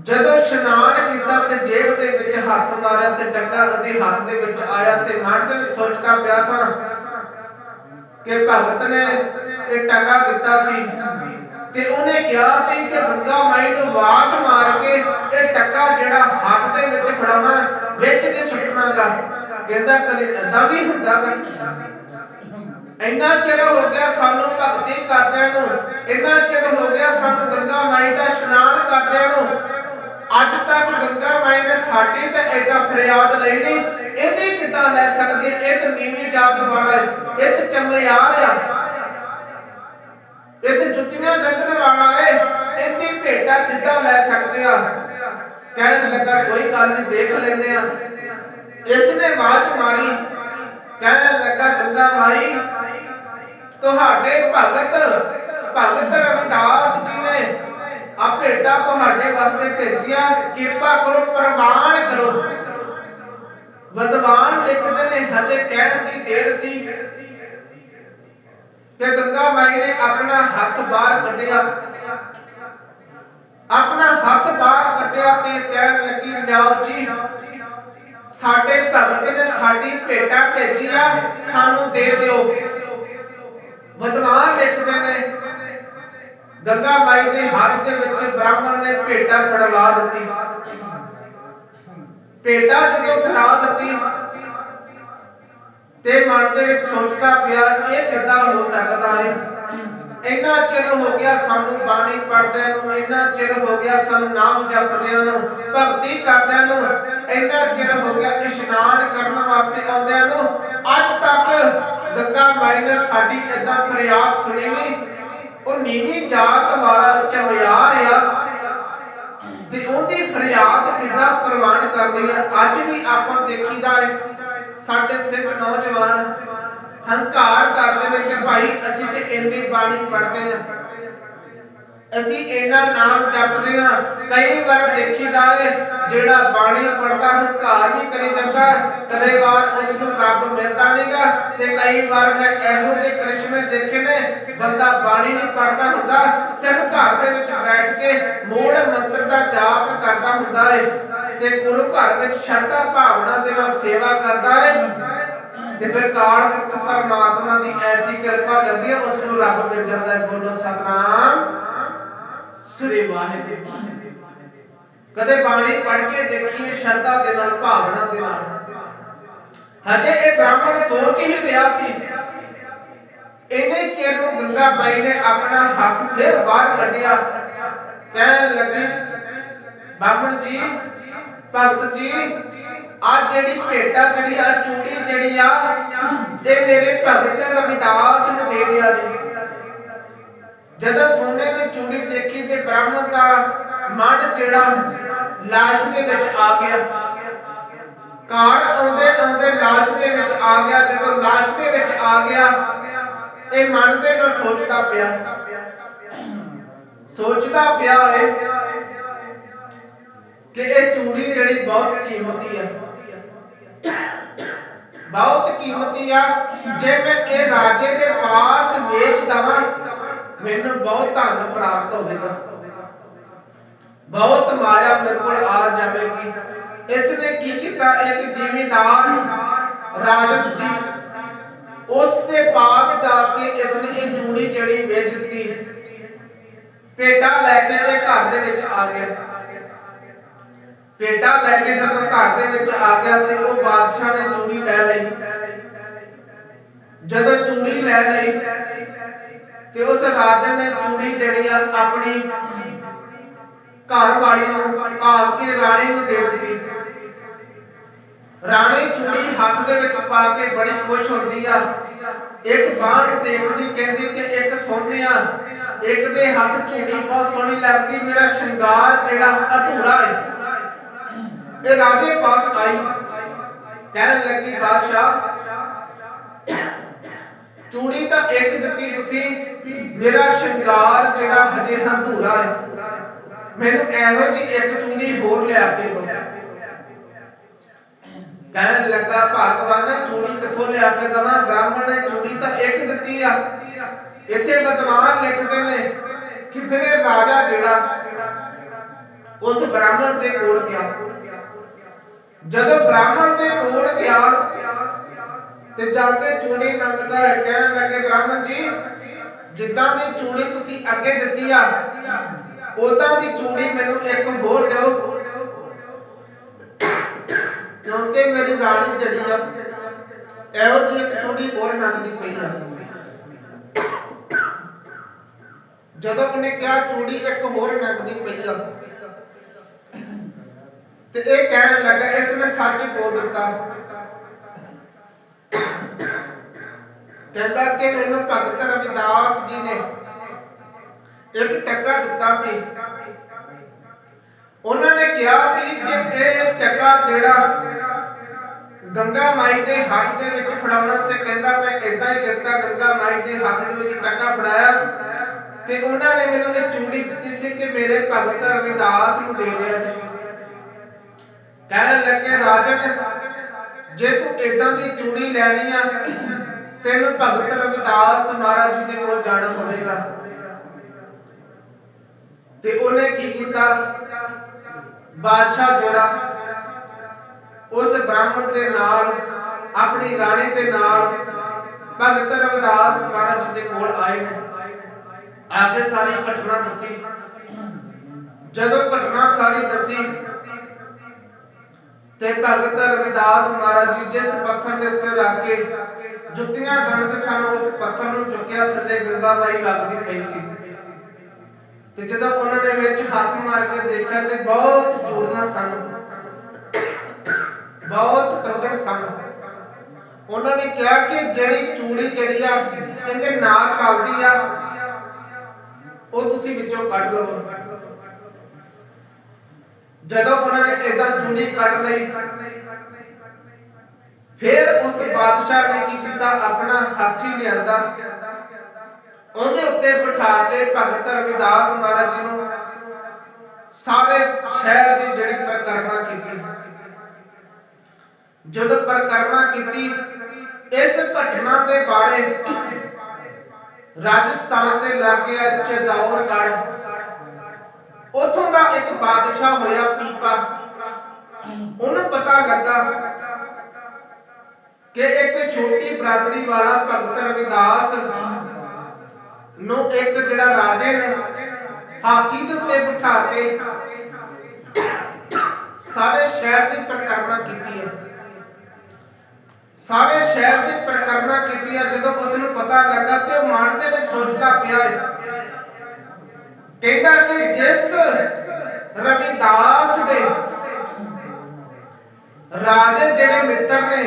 ਜਦੋਂ ਇਸ਼ਨਾਨ ਕੀਤਾ ਤੇ ਜੇਬ ਦੇ ਵਿੱਚ ਹੱਥ ਮਾਰਿਆ ਤੇ ਟੱਕਾ ਉਹਦੇ ਹੱਥ ਦੇ ਵਿੱਚ ਆਇਆ ਤੇ ਮਨ ਦੇ ਵਿੱਚ ਸੋਚਦਾ ਪਿਆ ਸਾਂ ਕਿ ਭਗਤ ਨੇ ਇਹ ਟੱਕਾ ਦਿੱਤਾ ਸੀ। ਤੇ ਉਹਨੇ ਕਿਹਾ ਸੀ ਕਿ ਗੰਗਾ ਮਾਈ ਨੂੰ ਆਵਾਜ਼ ਮਾਰ ਕੇ ਇਹ ਟੱਕਾ ਜਿਹੜਾ ਹੱਥ ਦੇ ਵਿੱਚ ਫੜਾਉਣਾ, ਵਿੱਚ ਨਹੀਂ ਸੁੱਟਣਾਗਾ। ਕਹਿੰਦਾ ਕਦੇ ਏਦਾਂ ਵੀ ਹੁੰਦਾਗਾ। ਇੰਨਾ ਚਿਰ ਹੋ ਗਿਆ ਸਾਨੂੰ ਭਗਤੀ ਕਰਦਿਆਂ ਨੂੰ, ਇੰਨਾ ਚਿਰ ਹੋ ਗਿਆ ਸਾਨੂੰ ਗੰਗਾ ਮਾਈ ਦਾ ਇਸ਼ਨਾਨ ਕਰਦਿਆਂ ਨੂੰ। ਅੱਜ ਤੱਕ ਗੰਗਾ ਮਾਈ ਨੇ ਸਾਡੀ ਤੇ ਐਦਾਂ ਫਰਿਆਦ ਲਈ ਨਹੀਂ। ਇਹਦੇ ਕਿਦਾਂ ਲੈ ਸਕਦੀ ਇਹ ਤੇ ਨੀਵੀਂ ਜਾਤ ਵਾਲਾ ਹੈ। ਇਹ ਤੇ ਚਮਿਆਰ ਆ। ਇਹ ਤੇ ਜੁੱਤੀਆਂ ਗੰਢਣ ਵਾਲਾ ਹੈ। ਇਹਦੀ ਭੇਟਾ ਕਿਦਾਂ ਲੈ ਸਕਦੇ ਆ? ਕਹਿਣ ਲੱਗਾ, ਕੋਈ ਗੱਲ ਨਹੀਂ ਦੇਖ ਲੈਨੇ ਆ। ਇਸ ਨੇ ਆਵਾਜ਼ ਮਾਰੀ ਤੁਹਾਡੇ ਭਗਤ ਭਗਤ ਰਵਿਦਾਸ ਜੀ ਨੇ ਆ ਭੇਟਾ ਤੁਹਾਡੇ ਵਾਸਤੇ ਭੇਜਿਆ। ਕਿਰਪਾ ਕਰੋ, ਪ੍ਰਵਾਨ ਕਰੋ। ਵਿਦਵਾਨ ਲਿਖਦੇ ਨੇ, ਹਜੇ ਕਹਿਣ ਦੀ ਦੇਰ ਸੀ। ਕਿ ਗੰਗਾ ਮਾਈ ਨੇ ਆਪਣਾ ਹੱਥ ਬਾਹਰ ਕੱਢਿਆ। ਆਪਣਾ ਹੱਥ ਬਾਹਰ ਕੱਢਿਆ ਤੇ ਕਹਿਣ ਲੱਗੀ, ਲਿਆਓ ਜੀ, ਸਾਡੇ ਭਗਤ ਨੇ ਸਾਡੀ ਭੇਟਾ ਭੇਜੀ ਸਾਨੂੰ ਦੇ ਦਿਓ। ਵਿਦਵਾਨ ਲਿਖਦੇ ਨੇ। ਗੰਗਾ ਮਾਈ ਦੇ ਹੱਥ ਦੇ ਵਿੱਚ ਬ੍ਰਾਹਮਣ ਨੇ ਭੇਟਾ ਫੜਵਾ ਦਿੱਤੀ। ਭੇਟਾ ਜਦੋਂ ਫੜਾ ਦਿੱਤੀ, ਤੇ ਮਨ ਦੇ ਵਿੱਚ ਸੋਚਦਾ ਪਿਆ, ਇਹ ਕਿੱਦਾਂ ਹੋ ਸਕਦਾ ਹੈ ਇੰਨਾ ਚਿਰ ਹੋ ਗਿਆ ਸਾਨੂੰ ਬਾਣੀ ਪੜਦਿਆਂ ਨੂੰ, ਇੰਨਾ ਚਿਰ ਹੋ ਗਿਆ ਸਾਨੂੰ ਨਾਮ ਜਪਦਿਆਂ ਨੂੰ, ਭਗਤੀ ਕਰਦਿਆਂ ਨੂੰ, ਇੰਨਾ ਚਿਰ ਹੋ ਗਿਆ ਇਸ਼ਨਾਨ ਕਰਨ ਵਾਸਤੇ ਆਉਂਦਿਆਂ ਨੂੰ, ਅੱਜ ਤੱਕ ਗੰਗਾ ਮਾਈ ਸਾਡੀ ਏਦਾਂ ਫਰਿਆਦ ਸੁਣੀ ਨਹੀਂ। ਉਹ ਨੀਵੀਂ ਜਾਤ ਵਾਲਾ ਚਮਿਆਰ ਆ। ਤੇ ਉਹਦੀ ਫਰਿਆਦ ਕਿੱਦਾਂ ਪ੍ਰਵਾਨ ਕਰਨੀ ਹੈ ਅੱਜ ਵੀ ਆਪਾਂ ਦੇਖੀਦਾ ਹੈ ਸਾਡੇ ਸਿੱਖ ਨੌਜਵਾਨ ਹੰਕਾਰ ਕਰਦੇ ਨੇ ਕਿ ਭਾਈ ਅਸੀਂ ਤੇ ਇੰਨੀ ਬਾਣੀ ਪੜ੍ਹਦੇ ਆ। ਅਸੀਂ ਇਹਨਾਂ ਨਾਮ ਜਪਦੇ ਆ ਕਈ ਵਾਰ ਦੇਖੀਦਾ ਹੈ ਜਿਹੜਾ ਬਾਣੀ ਪੜਦਾ ਹੰਕਾਰ ਵੀ ਕਰੀ ਜਾਂਦਾ ਕਦੇ ਵਾਰ ਉਸ ਨੂੰ ਰੱਬ ਮਿਲਦਾ ਨਹੀਂਗਾ ਤੇ ਕਈ ਵਾਰ ਮੈਂ ਇਹੋ ਜਿਹੇ ਕ੍ਰਿਸ਼ਮੇ ਦੇਖੇ ਨੇ, ਬੰਦਾ ਬਾਣੀ ਨਹੀਂ ਪੜਦਾ ਹੁੰਦਾ, ਸਿਰਫ ਘਰ ਦੇ ਵਿੱਚ ਬੈਠ ਕੇ ਮੂਲ ਮੰਤਰ ਦਾ ਜਾਪ ਕਰਦਾ ਹੁੰਦਾ ਹੈ ਤੇ ਗੁਰੂ ਘਰ ਵਿੱਚ ਸ਼ਰਧਾ ਭਾਵਨਾ ਦੇ ਨਾਲ ਸੇਵਾ ਕਰਦਾ ਹੈ ਤੇ ਫਿਰ ਕਾਲ ਪੁਰਖ ਪਰਮਾਤਮਾ ਦੀ ਐਸੀ ਕਿਰਪਾ ਜਾਂਦੀ ਹੈ ਉਸ ਨੂੰ ਰੱਬ ਮਿਲ ਜਾਂਦਾ ਹੈ, ਬੋਲੋ ਸਤਨਾਮ। ਸ੍ਰੀ ਵਾਹਿਗੁਰੂ ਕਦੇ ਬਾਣੀ ਪੜ੍ਹ ਕੇ ਦੇਖੀਏ ਸ਼ਰਧਾ ਦੇ ਨਾਲ, ਭਾਵਨਾ ਦੇ ਨਾਲ। ਹਜੇ ਇਹ ਬ੍ਰਾਹਮਣ ਸੋਚ ਹੀ ਰਿਹਾ ਸੀ। ਇਹਨੇ ਚਿਰ ਨੂੰ ਗੰਗਾ ਬਾਈ ਨੇ ਆਪਣਾ ਹੱਥ ਫਿਰ ਬਾਹਰ ਕੱਢਿਆ। ਕਹਿਣ ਲੱਗੀ ਬ੍ਰਾਹਮਣ ਜੀ, ਭਗਤ ਜੀ ਆ ਜਿਹੜੀ ਭੇਟਾ, ਜਿਹੜੀ ਆ ਚੂੜੀ, ਜਿਹੜੀ ਆ ਇਹ ਮੇਰੇ ਭਗਤ ਰਵਿਦਾਸ ਨੂੰ ਦੇ ਦਿਆ ਜੀ। ਜਦੋਂ ਸੋਨੇ ਦੀ ਚੂੜੀ ਦੇਖੀ ਤੇ ਬ੍ਰਾਹਮਣ ਦਾ ਮਨ ਜਿਹੜਾ ਲਾਲਚ ਦੇ ਵਿੱਚ ਆ ਗਿਆ। ਕਾਰ ਆਉਂਦੇ ਆਉਂਦੇ ਲਾਲਚ ਦੇ ਵਿੱਚ ਆ ਗਿਆ। ਜਦੋਂ ਲਾਲਚ ਦੇ ਵਿੱਚ ਆ ਗਿਆ, ਇਹ ਮਨ ਦੇ ਨਾਲ ਸੋਚਦਾ ਪਿਆ। ਸੋਚਦਾ ਪਿਆ ਏ ਕਿ ਇਹ ਚੂੜੀ ਜਿਹੜੀ ਬਹੁਤ ਕੀਮਤੀ ਆ। ਬਹੁਤ ਕੀਮਤੀ ਆ। ਜੇ ਮੈਂ ਇਹ ਰਾਜੇ ਦੇ ਪਾਸ ਵੇਚ ਦਵਾਂ ਮੈਨੂੰ ਬਹੁਤ ਧਨ ਪ੍ਰਾਪਤ ਹੋਵੇਗਾ। ਬਹੁਤ ਮਾਇਆ ਮੇਰੇ ਕੋਲ ਆ ਜਾਵੇਗੀ। ਇਸ ਨੇ ਕੀ ਕੀਤਾ? ਇੱਕ ਜ਼ਿਮੀਂਦਾਰ ਰਾਜਨ ਸੀ। ਉਸ ਦੇ ਪਾਸ ਜਾ ਕੇ ਇਸ ਨੇ ਇਹ ਚੂੜੀ ਜਿਹੜੀ ਵੇਚ ਦਿੱਤੀ ਪੇਟਾ ਲੈ ਕੇ ਇਹ ਘਰ ਦੇ ਵਿੱਚ ਆ ਗਿਆ। ਪੇਟਾ ਲੈ ਕੇ ਜਦੋਂ ਘਰ ਦੇ ਵਿੱਚ ਆ ਗਿਆ ਤੇ ਉਹ ਬਾਦਸ਼ਾਹ ਨੇ ਚੂੜੀ ਲੈ ਲਈ। ਜਦੋਂ ਚੂੜੀ ਲੈ ਲਈ ਤੇ ਉਸ ਰਾਜਨ ਨੇ ਚੂੜੀ ਜਿਹੜੀ ਆ ਆਪਣੀ ਘਰ ਵਾਲੀ ਨੂੰ ਭਾਵ ਕੇ ਰਾਣੀ ਨੂੰ ਦੇ ਦਿੱਤੀ। ਰਾਣੀ ਚੂੜੀ ਹੱਥ ਦੇ ਵਿੱਚ ਪਾ ਕੇ ਬੜੀ ਖੁਸ਼ ਹੁੰਦੀ ਆ। ਇੱਕ ਬਾਹ ਦੇਖਦੀ ਕਹਿੰਦੀ ਕਿ ਇੱਕ ਸੋਹਣਿਆ, ਇੱਕ ਦੇ ਹੱਥ ਚੂੜੀ ਬਹੁਤ ਸੋਹਣੀ ਲੱਗਦੀ, ਮੇਰਾ ਸ਼ਿੰਗਾਰ ਜਿਹੜਾ ਅਧੂਰਾ ਹੈ ਇਹ ਰਾਜੇ ਪਾਸ ਆਈ। ਕਹਿਣ ਲੱਗੀ, ਬਾਦਸ਼ਾਹ, ਚੂੜੀ ਤਾਂ ਇੱਕ ਦਿੱਤੀ ਤੁਸੀਂ ਮੇਰਾ ਸ਼ਿੰਗਾਰ ਜਿਹੜਾ ਹਜੇ ਅਧੂਰਾ ਹੈ, ਮੈਨੂੰ ਇਹੋ ਜੀ ਇੱਕ ਚੂੜੀ ਹੋਰ ਲਿਆ ਕੇ ਦਿਓ। ਕਹਿਣ ਲੱਗਾ, ਭਗਵਾਨ ਚੂੜੀ ਕਿੱਥੋਂ ਲਿਆ ਕੇ ਦਵਾਂ? ਬ੍ਰਾਹਮਣ ਨੇ ਚੂੜੀ ਤਾਂ ਇੱਕ ਦਿੱਤੀ ਆ। ਇੱਥੇ ਵਿਦਵਾਨ ਲਿਖਦੇ ਨੇ ਕਿ ਫਿਰ ਇਹ ਰਾਜਾ ਜਿਹੜਾ ਉਸ ਬ੍ਰਾਹਮਣ ਦੇ ਕੋਲ ਗਿਆ। ਜਦੋਂ ਬ੍ਰਾਹਮਣ ਦੇ ਕੋਲ ਗਿਆ ਤੇ ਜਾ ਕੇ ਚੂੜੀ ਮੰਗਦਾ ਹੈ, ਕਹਿਣ ਲੱਗੇ, ਬ੍ਰਾਹਮਣ ਜੀ ਜਿੱਦਾਂ ਦੀ ਚੂੜੀ ਤੁਸੀਂ ਅੱਗੇ ਦਿੱਤੀ ਆ, ਉਦਾਂ ਦੀ ਚੂੜੀ ਮੈਨੂੰ ਇੱਕ ਹੋਰ ਦਿਓ। ਕਿਉਂਕਿ ਮੇਰੀ ਰਾਣੀ ਜੜੀ ਆ, ਇਹੋ ਜਿਹੀ ਇੱਕ ਚੂੜੀ ਹੋਰ ਮੰਗਦੀ ਪਈ ਆ। ਜਦੋਂ ਉਹਨੇ ਕਿਹਾ ਚੂੜੀ ਇੱਕ ਹੋਰ ਮੰਗਦੀ ਪਈ ਆ, ਤੇ ਇਹ ਕਹਿਣ ਲੱਗਾ, ਇਸ ਨੇ ਸੱਚ ਬੋਲ ਦਿੱਤਾ। ਕਹਿੰਦਾ ਕਿ ਮੈਨੂੰ ਭਗਤ ਰਵਿਦਾਸ ਜੀ ਨੇ ਇੱਕ ਟੱਕਾ ਦਿੱਤਾ ਸੀ। ਉਹਨਾਂ ਨੇ ਕਿਹਾ ਸੀ ਕਿ ਇਹ ਟੱਕਾ ਜਿਹੜਾ ਗੰਗਾ ਮਾਈ ਦੇ ਹੱਥ ਦੇ ਵਿੱਚ ਫੜਾਉਣਾ ਤੇ ਕਹਿੰਦਾ ਮੈਂ ਇਦਾਂ ਹੀ ਕੀਤਾ, ਗੰਗਾ ਮਾਈ ਦੇ ਹੱਥ ਦੇ ਵਿੱਚ ਟੱਕਾ ਫੜਾਇਆ ਤੇ ਉਹਨਾਂ ਨੇ ਮੈਨੂੰ ਇਹ ਚੂੜੀ ਦਿੱਤੀ ਸੀ ਕਿ ਮੇਰੇ ਭਗਤ ਰਵਿਦਾਸ ਨੂੰ ਦੇ ਦਿਆ ਜੀ। ਕਹਿਣ ਲੱਗੇ, ਰਾਜਨ, ਜੇ ਤੂੰ ਇਦਾਂ ਦੀ ਚੂੜੀ ਲੈਣੀ ਆ ਤਿੰਨ ਭਗਤ ਰਵਿਦਾਸ ਮਹਾਰਾਜ ਜੀ ਦੇ ਕੋਲ ਜਾਣਾ ਪਵੇਗਾ। ਤੇ ਉਹਨੇ ਕੀ ਕੀਤਾ? ਬਾਦਸ਼ਾਹ ਜਿਹੜਾ, ਉਸ ਬ੍ਰਾਹਮਣ ਦੇ ਨਾਲ, ਆਪਣੀ ਰਾਣੀ ਦੇ ਨਾਲ ਭਗਤ ਰਵਿਦਾਸ ਮਹਾਰਾਜ ਜੀ ਦੇ ਕੋਲ ਆਏ ਨੇ। ਆ ਕੇ ਸਾਰੀ ਘਟਨਾ ਦੱਸੀ। ਜਦੋਂ ਘਟਨਾ ਸਾਰੀ ਦੱਸੀ, ਤੇ ਭਗਤ ਰਵਿਦਾਸ ਮਹਾਰਾਜ ਜੀ ਜਿਸ ਪੱਥਰ ਦੇ ਉੱਤੇ ਰੱਖ ਕੇ ਜੁੱਤੀਆਂ ਗੰਢਦੇ ਸਨ ਉਸ ਪੱਥਰ ਨੂੰ ਚੁੱਕਿਆ, ਥੱਲੇ ਗੰਗਾ ਮਾਈ ਵਗਦੀ ਪਈ ਸੀ। ਤੇ ਜਦੋਂ ਉਹਨਾਂ ਨੇ ਵਿੱਚ ਹੱਥ ਮਾਰ ਕੇ ਦੇਖਿਆ ਤੇ ਬਹੁਤ ਚੂੜੀਆਂ ਸਨ। ਬਹੁਤ ਕੰਗਣ ਸਨ। ਉਹਨਾਂ ਨੇ ਕਿਹਾ ਕਿ ਜਿਹੜੀ ਚੂੜੀ ਜਿਹੜੀ ਆ ਕਹਿੰਦੇ ਨਾਲ ਰਲਦੀ ਆ, ਉਹ ਤੁਸੀਂ ਵਿੱਚੋਂ ਕੱਢ ਲਵੋ। ਜਦੋਂ ਉਹਨਾਂ ਨੇ ਇਦਾਂ ਚੂੜੀ ਕੱਢ ਲਈ ਫਿਰ ਉਸ ਬਾਦਸ਼ਾਹ ਨੇ ਕੀ ਕੀਤਾ? ਆਪਣਾ ਹਾਥੀ ਲਿਆਂਦਾ। ਉਹਦੇ ਉੱਤੇ ਬਿਠਾ ਕੇ ਭਗਤ ਰਵਿਦਾਸ ਮਹਾਰਾਜ ਜੀ ਨੂੰ ਸਾਰੇ ਸ਼ਹਿਰ ਦੀ ਜਿਹੜੀ ਪਰਿਕਰਮਾ ਕੀਤੀ। ਜਦੋਂ ਪਰਿਕਰਮਾ ਕੀਤੀ, ਇਸ ਘਟਨਾ ਦੇ ਬਾਰੇ ਰਾਜਸਥਾਨ ਦੇ ਲਾਗੇ ਚਦੌਰਗੜ੍ਹ ਉਥੋਂ ਦਾ ਇੱਕ ਬਾਦਸ਼ਾਹ ਹੋਇਆ ਪੀਪਾ। ਉਹਨੂੰ ਪਤਾ ਲੱਗਾ ਕਿ ਇੱਕ ਛੋਟੀ ਬਰਾਦਰੀ ਵਾਲਾ ਭਗਤ ਰਵਿਦਾਸ ਨੂੰ ਇੱਕ ਜਿਹੜਾ ਰਾਜੇ ਨੇ ਹਾਥੀ ਦੇ ਉੱਤੇ ਬਿਠਾ ਕੇ ਸਾਰੇ ਸ਼ਹਿਰ ਦੀ ਪਰਿਕਰਮਾ ਕੀਤੀ ਹੈ। ਸਾਰੇ ਸ਼ਹਿਰ ਦੀ ਪਰਿਕਰਮਾ ਕੀਤੀ ਹੈ। ਜਦੋਂ ਉਸ ਨੂੰ ਪਤਾ ਲੱਗਾ ਤੇ ਉਹ ਮਨ ਦੇ ਵਿੱਚ ਸੋਚਦਾ ਪਿਆ ਹੈ। ਕਹਿੰਦਾ ਕਿ ਜਿਸ ਰਵਿਦਾਸ ਦੇ ਰਾਜੇ ਜਿਹੜੇ ਮਿੱਤਰ ਨੇ,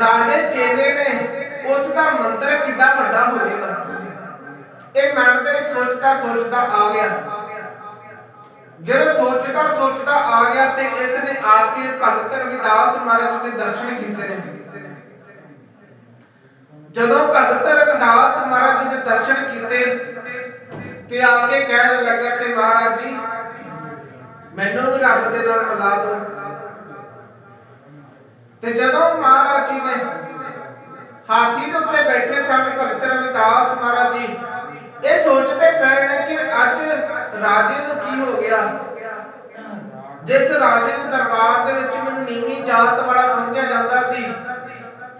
ਰਾਜੇ ਚੇਲੇ ਨੇ, ਉਸ ਦਾ ਮੰਦਰ ਕਿੱਡਾ ਵੱਡਾ ਹੋਵੇਗਾ। ਇਹ ਮਨ ਦੇ ਵਿੱਚ ਸੋਚਦਾ ਸੋਚਦਾ ਆ ਗਿਆ। ਜਦੋਂ ਸੋਚਦਾ ਸੋਚਦਾ ਆ ਗਿਆ ਤੇ ਇਸ ਨੇ ਆ ਕੇ ਭਗਤ ਰਵਿਦਾਸ ਮਹਾਰਾਜ ਦੇ ਦਰਸ਼ਨ ਕੀਤੇ ਨੇ। ਜਦੋਂ ਭਗਤ ਰਵਿਦਾਸ ਮਹਾਰਾਜ ਜੀ ਦੇ ਦਰਸ਼ਨ ਕੀਤੇ ਤੇ ਆ ਕੇ ਕਹਿਣ ਲੱਗਾ ਕਿ ਮਹਾਰਾਜ ਜੀ, ਮੈਨੂੰ ਵੀ ਰੱਬ ਦੇ ਨਾਲ ਮਿਲਾ ਦਿਓ। ਤੇ ਜਦੋਂ ਮਹਾਰਾਜ ਜੀ ਨੇ ਹਾਥੀ ਦੇ ਉੱਤੇ ਬੈਠੇ ਸਨ, ਭਗਤ ਰਵਿਦਾਸ ਮਹਾਰਾਜ ਜੀ, ਇਹ ਸੋਚਦੇ ਪਏ ਨੇ ਕਿ ਅੱਜ ਰਾਜੇ ਨੂੰ ਕੀ ਹੋ ਗਿਆ? ਜਿਸ ਰਾਜੇ ਦੇ ਦਰਬਾਰ ਦੇ ਵਿੱਚ ਮੈਨੂੰ ਨੀਵੀਂ ਜਾਤ ਵਾਲਾ ਸਮਝਿਆ ਜਾਂਦਾ ਸੀ,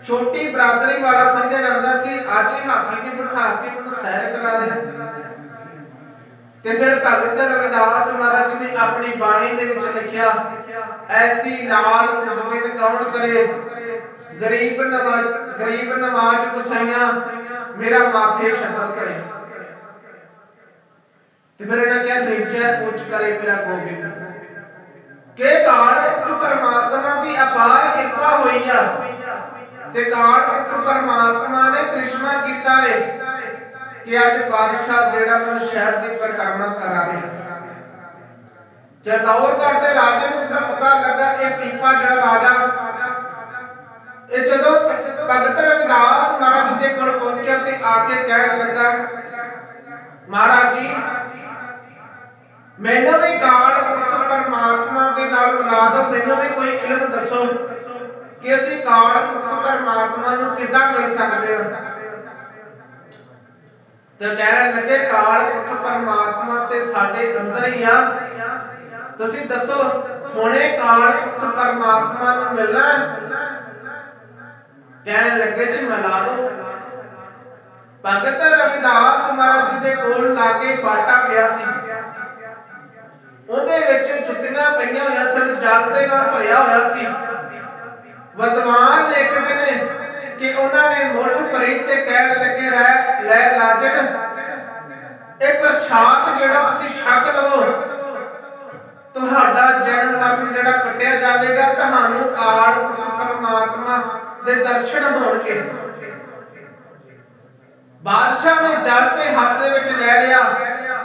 ਛੋਟੀ ਬਰਾਦਰੀ ਵਾਲਾ ਸਮਝਿਆ ਜਾਂਦਾ ਸੀ, ਅੱਜ ਇਹ ਹਾਥੀ ਤੇ ਬਿਠਾ ਕੇ ਮੈਨੂੰ ਸੈਰ ਕਰਾ ਰਿਹਾ ਤੇ ਫਿਰ ਭਗਤ ਰਵਿਦਾਸ ਮਹਾਰਾਜ ਨੇ ਆਪਣੀ ਬਾਣੀ ਦੇ ਵਿੱਚ ਲਿਖਿਆ ਐਸੀ ਲਾਲ ਤੁਧ ਕੌਣ ਕਰੇ? ਗਰੀਬ ਨਵਾਜ ਗਰੀਬ ਨਵਾਜ ਗੁਸਾਈਆਂ ਮੇਰਾ ਮਾਥੇ ਛਤਰ ਕਰੇ। ਤੇ ਫਿਰ ਇਹਨਾਂ ਕਿਹਾ, ਨੀਚੇ ਉੱਚ ਕਰੇ ਮੇਰਾ ਗੋਬਿੰਦ। ਕਿ ਕਾਲ ਪੁਰਖ ਪਰਮਾਤਮਾ ਦੀ ਅਪਾਰ ਕਿਰਪਾ ਹੋਈ ਆ। ਤੇ ਕਾਲ ਪੁਖ ਪਰਮਾਤਮਾ ਨੇ ਕ੍ਰਿਸ਼ਮਾ ਕੀਤਾ ਹੈ ਕਿ ਅੱਜ ਬਾਦਸ਼ਾਹ ਜਿਹੜਾ ਮੈਨੂੰ ਸ਼ਹਿਰ ਦੀ ਪਰਿਕਰਮਾ ਕਰਾ ਰਿਹਾ। ਜਰਦੌਰਗੜ੍ਹ ਦੇ ਰਾਜੇ ਨੂੰ ਜਦੋਂ ਪਤਾ ਲੱਗਾ ਇਹ ਪੀਪਾ ਜਿਹੜਾ ਰਾਜਾ, ਇਹ ਜਦੋਂ ਭਗਤ ਰਵਿਦਾਸ ਮਹਾਰਾਜ ਦੇ ਕੋਲ ਪਹੁੰਚਿਆ ਤੇ ਆ ਕੇ ਕਹਿਣ ਲੱਗਾ, ਮਹਾਰਾਜ ਜੀ, ਮੈਨੂੰ ਵੀ ਕਾਲ ਪੁਰਖ ਪਰਮਾਤਮਾ ਦੇ ਨਾਲ ਮਿਲਾ ਦਿਓ, ਮੈਨੂੰ ਵੀ ਕੋਈ ਇਲਮ ਦੱਸੋ ਕਿ ਅਸੀਂ ਕਾਲ ਪੁਰਖ ਪਰਮਾਤਮਾ ਨੂੰ ਕਿੱਦਾਂ ਮਿਲ ਸਕਦੇ ਹਾਂ? ਤੇ ਕਹਿਣ ਲੱਗੇ ਕਾਲ ਪੁਰਖ ਪਰਮਾਤਮਾ ਤੇ ਸਾਡੇ ਅੰਦਰ ਹੀ ਆ। ਤੁਸੀਂ ਦੱਸੋ, ਹੁਣੇ ਕਾਲ ਪੁਰਖ ਪਰਮਾਤਮਾ ਨੂੰ ਮਿਲਣਾ ਕਹਿਣ ਲੱਗੇ ਜੀ, ਮਿਲਾ ਦੋ। ਭਗਤ ਰਵਿਦਾਸ ਮਹਾਰਾਜ ਜੀ ਦੇ ਕੋਲ ਲਾਗੇ ਬਾਟਾ ਪਿਆ ਸੀ। ਉਹਦੇ ਵਿੱਚ ਜੁੱਤੀਆਂ ਪਈਆਂ ਹੋਈਆਂ ਸਨ, ਜਲ ਦੇ ਨਾਲ ਭਰਿਆ ਹੋਇਆ ਸੀ। ਵਿਦਵਾਨ ਲਿਖਦੇ ਨੇ ਕਿ ਉਹਨਾਂ ਨੇ ਮੁੱਠ ਭਰੀ ਤੇ ਕਹਿਣ ਲੱਗੇ, ਰਹਿ, ਲੈ ਲਾਜਣ। ਇਹ ਪ੍ਰਸ਼ਾਦ ਜਿਹੜਾ ਤੁਸੀਂ ਛਕ ਲਵੋ। ਤੁਹਾਡਾ ਜਨਮ ਮਰਨ ਜਿਹੜਾ ਕੱਟਿਆ ਜਾਵੇਗਾ, ਤੁਹਾਨੂੰ ਕਾਲ ਪੁਰਖ ਪਰਮਾਤਮਾ ਦੇ ਦਰਸ਼ਨ ਹੋਣਗੇ। ਬਾਦਸ਼ਾਹ ਨੇ ਜਲ ਤੇ ਹੱਥ ਦੇ ਵਿੱਚ ਲੈ ਲਿਆ,